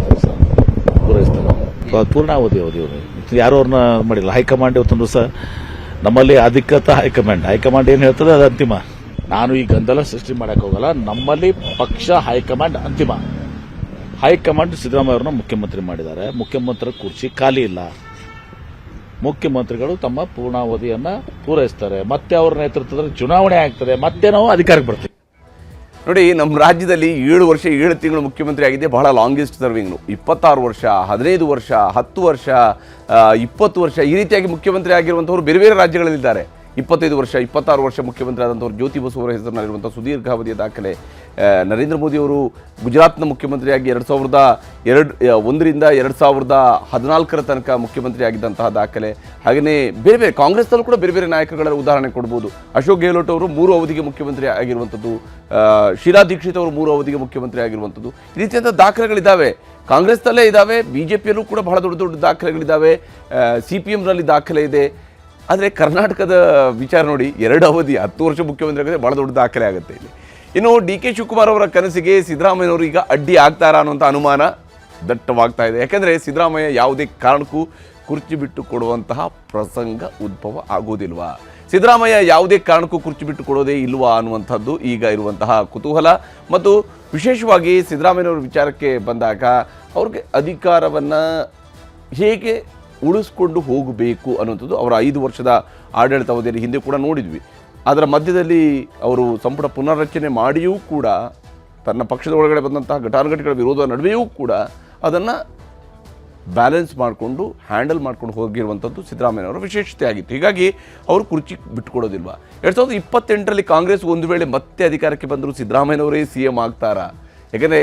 ಪೂರೈಸ್ತಾರೆ. ಪೂರ್ಣ ಪೂರ್ಣಾವಧಿ ಅವಧಿ ಇವರು ಯಾರು ಅವ್ರನ್ನ ಮಾಡಿಲ್ಲ. ಹೈಕಮಾಂಡ್ ಇವತ್ತೊಂದು ದಿವಸ ನಮ್ಮಲ್ಲಿ ಅಧಿಕೃತ ಹೈಕಮಾಂಡ್. ಹೈಕಮಾಂಡ್ ಏನು ಹೇಳ್ತದೆ ಅದು ಅಂತಿಮ. ನಾನು ಈ ಗೊಂದಲ ಸೃಷ್ಟಿ ಮಾಡಕ್ಕೆ ಹೋಗಲ್ಲ. ನಮ್ಮಲ್ಲಿ ಪಕ್ಷ ಹೈಕಮಾಂಡ್ ಅಂತಿಮ. ಹೈಕಮಾಂಡ್ ಸಿದ್ದರಾಮಯ್ಯ ಅವ್ರನ್ನ ಮುಖ್ಯಮಂತ್ರಿ ಮಾಡಿದ್ದಾರೆ. ಮುಖ್ಯಮಂತ್ರಿ ಕುರ್ಚಿ ಖಾಲಿ ಇಲ್ಲ. ಮುಖ್ಯಮಂತ್ರಿಗಳು ತಮ್ಮ ಪೂರ್ಣಾವಧಿಯನ್ನ ಪೂರೈಸ್ತಾರೆ. ಮತ್ತೆ ಅವ್ರ ನೇತೃತ್ವದಲ್ಲಿ ಚುನಾವಣೆ ಆಗ್ತದೆ. ಮತ್ತೆ ನಾವು ಅಧಿಕಾರಕ್ಕೆ ಬರ್ತೀವಿ. ನೋಡಿ, ನಮ್ಮ ರಾಜ್ಯದಲ್ಲಿ ಏಳು ವರ್ಷ, ಏಳು ತಿಂಗಳು ಮುಖ್ಯಮಂತ್ರಿ ಆಗಿದೆ ಬಹಳ ಲಾಂಗೆಸ್ಟ್ ಸರ್ವಿಂಗ್ ಇಪ್ಪತ್ತಾರು ವರ್ಷ, ಹದಿನೈದು ವರ್ಷ, ಹತ್ತು ವರ್ಷ ಇಪ್ಪತ್ತು ವರ್ಷ ಈ ರೀತಿಯಾಗಿ ಮುಖ್ಯಮಂತ್ರಿ ಆಗಿರುವಂಥವ್ರು ಬೇರೆ ಬೇರೆ ರಾಜ್ಯಗಳಲ್ಲಿದ್ದಾರೆ. ಇಪ್ಪತ್ತೈದು ವರ್ಷ, ಇಪ್ಪತ್ತಾರು ವರ್ಷ ಮುಖ್ಯಮಂತ್ರಿ ಆದಂಥವ್ರು ಜ್ಯೋತಿ ಬಸು ಅವರ ಹೆಸರಿನಲ್ಲಿರುವಂಥ ಸುದೀರ್ಘಾವಧಿಯ ದಾಖಲೆ ನರೇಂದ್ರ ಮೋದಿಯವರು ಗುಜರಾತ್ನ ಮುಖ್ಯಮಂತ್ರಿಯಾಗಿ ಎರಡು ಸಾವಿರದ ಎರಡು ಒಂದರಿಂದ ಎರಡು ಸಾವಿರದ ಹದಿನಾಲ್ಕರ ತನಕ ಮುಖ್ಯಮಂತ್ರಿ ಆಗಿದ್ದಂತಹ ದಾಖಲೆ. ಹಾಗೆಯೇ ಬೇರೆ ಬೇರೆ ಕಾಂಗ್ರೆಸ್ನಲ್ಲೂ ಕೂಡ ಬೇರೆ ಬೇರೆ ನಾಯಕರುಗಳ ಉದಾಹರಣೆ ಕೊಡ್ಬೋದು. ಅಶೋಕ್ ಗೆಹ್ಲೋಟ್ ಅವರು ಮೂರು ಅವಧಿಗೆ ಮುಖ್ಯಮಂತ್ರಿ ಆಗಿರುವಂಥದ್ದು ಶೀಲಾ ದೀಕ್ಷಿತ್ ಅವರು ಮೂರು ಅವಧಿಗೆ ಮುಖ್ಯಮಂತ್ರಿ ಆಗಿರುವಂಥದ್ದು. ಈ ರೀತಿಯಾದ ದಾಖಲೆಗಳಿದ್ದಾವೆ ಕಾಂಗ್ರೆಸ್ನಲ್ಲೇ ಇದ್ದಾವೆ ಬಿ ಜೆ ಕೂಡ ಬಹಳ ದೊಡ್ಡ ದೊಡ್ಡ ದಾಖಲೆಗಳಿದ್ದಾವೆ ಸಿ ಪಿ ಎಮ್ನಲ್ಲಿ ದಾಖಲೆ ಇದೆ. ಆದರೆ ಕರ್ನಾಟಕದ ವಿಚಾರ ನೋಡಿ ಎರಡು ಅವಧಿ, ಹತ್ತು ವರ್ಷ ಮುಖ್ಯಮಂತ್ರಿ ಆಗಿದೆ ಭಾಳ ದೊಡ್ಡ ದಾಖಲೆ ಆಗುತ್ತೆ ಇಲ್ಲಿ. ಇನ್ನು ಡಿ ಕೆ ಶಿವಕುಮಾರ್ ಅವರ ಕನಸಿಗೆ ಸಿದ್ದರಾಮಯ್ಯನವರು ಈಗ ಅಡ್ಡಿ ಆಗ್ತಾರಾ ಅನ್ನುವಂಥ ಅನುಮಾನ ದಟ್ಟವಾಗ್ತಾ ಇದೆ. ಯಾಕೆಂದರೆ ಸಿದ್ದರಾಮಯ್ಯ ಯಾವುದೇ ಕಾರಣಕ್ಕೂ ಕುರ್ಚಿ ಬಿಟ್ಟು ಕೊಡುವಂತಹ ಪ್ರಸಂಗ ಉದ್ಭವ ಆಗೋದಿಲ್ವಾ? ಸಿದ್ದರಾಮಯ್ಯ ಯಾವುದೇ ಕಾರಣಕ್ಕೂ ಕುರ್ಚಿ ಬಿಟ್ಟು ಕೊಡೋದೇ ಇಲ್ವಾ ಅನ್ನುವಂಥದ್ದು ಈಗ ಇರುವಂತಹ ಕುತೂಹಲ. ಮತ್ತು ವಿಶೇಷವಾಗಿ ಸಿದ್ದರಾಮಯ್ಯನವರ ವಿಚಾರಕ್ಕೆ ಬಂದಾಗ ಅವ್ರಿಗೆ ಅಧಿಕಾರವನ್ನು ಹೇಗೆ ಉಳಿಸ್ಕೊಂಡು ಹೋಗಬೇಕು ಅನ್ನುವಂಥದ್ದು ಅವರ ಐದು ವರ್ಷದ ಆಡಳಿತ ಅವಧಿಯಲ್ಲಿ ಹಿಂದೆ ಕೂಡ ನೋಡಿದ್ವಿ. ಅದರ ಮಧ್ಯದಲ್ಲಿ ಅವರು ಸಂಪುಟ ಪುನರ್ರಚನೆ ಮಾಡಿಯೂ ಕೂಡ, ತನ್ನ ಪಕ್ಷದ ಒಳಗಡೆ ಬಂದಂತಹ ಘಟಾನುಘಟಿಗಳ ವಿರೋಧ ನಡುವೆಯೂ ಕೂಡ ಅದನ್ನು ಬ್ಯಾಲೆನ್ಸ್ ಮಾಡಿಕೊಂಡು, ಹ್ಯಾಂಡಲ್ ಮಾಡ್ಕೊಂಡು ಹೋಗಿರುವಂಥದ್ದು ಸಿದ್ದರಾಮಯ್ಯನವರ ವಿಶೇಷತೆ ಆಗಿತ್ತು. ಹೀಗಾಗಿ ಅವರು ಕುರ್ಚಿ ಬಿಟ್ಟುಕೊಡೋದಿಲ್ವಾ ಎರಡು ಸಾವಿರದ ಇಪ್ಪತ್ತೆಂಟರಲ್ಲಿ ಕಾಂಗ್ರೆಸ್ ಒಂದು ವೇಳೆ ಮತ್ತೆ ಅಧಿಕಾರಕ್ಕೆ ಬಂದರೂ ಸಿದ್ದರಾಮಯ್ಯನವರೇ ಸಿ ಎಂ ಆಗ್ತಾರಾ? ಯಾಕೆಂದರೆ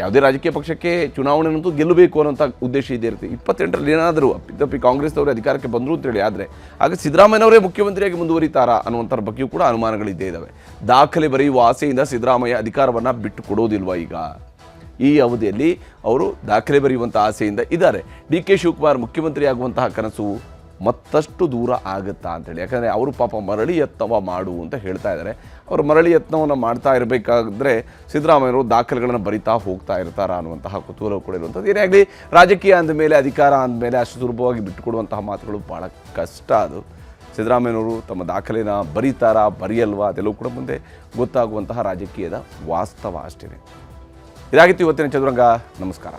ಯಾವುದೇ ರಾಜಕೀಯ ಪಕ್ಷಕ್ಕೆ ಚುನಾವಣೆನಂತೂ ಗೆಲ್ಲಬೇಕು ಅನ್ನೋಂಥ ಉದ್ದೇಶ ಇದೇ ಇರುತ್ತೆ. ಇಪ್ಪತ್ತೆಂಟರಲ್ಲಿ ಏನಾದರೂ ಅಪ್ಪಿತಪ್ಪಿ ಕಾಂಗ್ರೆಸ್ನವರು ಅಧಿಕಾರಕ್ಕೆ ಬಂದರು ಅಂತೇಳಿ ಆದರೆ, ಆಗ ಸಿದ್ದರಾಮಯ್ಯನವರೇ ಮುಖ್ಯಮಂತ್ರಿಯಾಗಿ ಮುಂದುವರಿತಾರಾ ಅನ್ನುವಂಥರ ಬಗ್ಗೆಯೂ ಕೂಡ ಅನುಮಾನಗಳಿದ್ದೇ ಇದ್ದಾವೆ ದಾಖಲೆ ಬರೆಯುವ ಆಸೆಯಿಂದ ಸಿದ್ದರಾಮಯ್ಯ ಅಧಿಕಾರವನ್ನು ಬಿಟ್ಟು ಕೊಡೋದಿಲ್ವಾ ಈಗ? ಈ ಅವಧಿಯಲ್ಲಿ ಅವರು ದಾಖಲೆ ಬರೆಯುವಂಥ ಆಸೆಯಿಂದ ಇದ್ದಾರೆ. ಡಿ ಕೆ ಶಿವಕುಮಾರ್ ಮುಖ್ಯಮಂತ್ರಿ ಆಗುವಂತಹ ಕನಸು ಮತ್ತಷ್ಟು ದೂರ ಆಗುತ್ತಾ ಅಂತೇಳಿ. ಯಾಕಂದರೆ ಅವರು ಪಾಪ ಮರಳಿ ಯತ್ನವ ಮಾಡು ಅಂತ ಹೇಳ್ತಾ ಇದ್ದಾರೆ. ಅವರು ಮರಳಿ ಯತ್ನವನ್ನು ಮಾಡ್ತಾ ಇರಬೇಕಾದ್ರೆ ಸಿದ್ದರಾಮಯ್ಯವರು ದಾಖಲೆಗಳನ್ನು ಬರಿತಾ ಹೋಗ್ತಾ ಇರ್ತಾರಾ ಅನ್ನುವಂತಹ ಕುತೂಹಲ ಕೂಡ ಇರುವಂಥದ್ದು. ಏನೇ ಆಗಲಿ, ರಾಜಕೀಯ ಅಂದಮೇಲೆ ಅಧಿಕಾರ ಅಂದಮೇಲೆ ಅಷ್ಟು ಸುಲಭವಾಗಿ ಬಿಟ್ಟುಕೊಡುವಂತಹ ಮಾತುಗಳು ಭಾಳ ಕಷ್ಟ ಅದು. ಸಿದ್ದರಾಮಯ್ಯನವರು ತಮ್ಮ ದಾಖಲೆನ ಬರೀತಾರಾ, ಬರೆಯಲ್ವಾ? ಅದೆಲ್ಲವೂ ಕೂಡ ಮುಂದೆ ಗೊತ್ತಾಗುವಂತಹ ರಾಜಕೀಯದ ವಾಸ್ತವ ಅಷ್ಟೇ ಇದಾಗಿತ್ತು ಇವತ್ತಿನ ಚದುರಂಗ. ನಮಸ್ಕಾರ.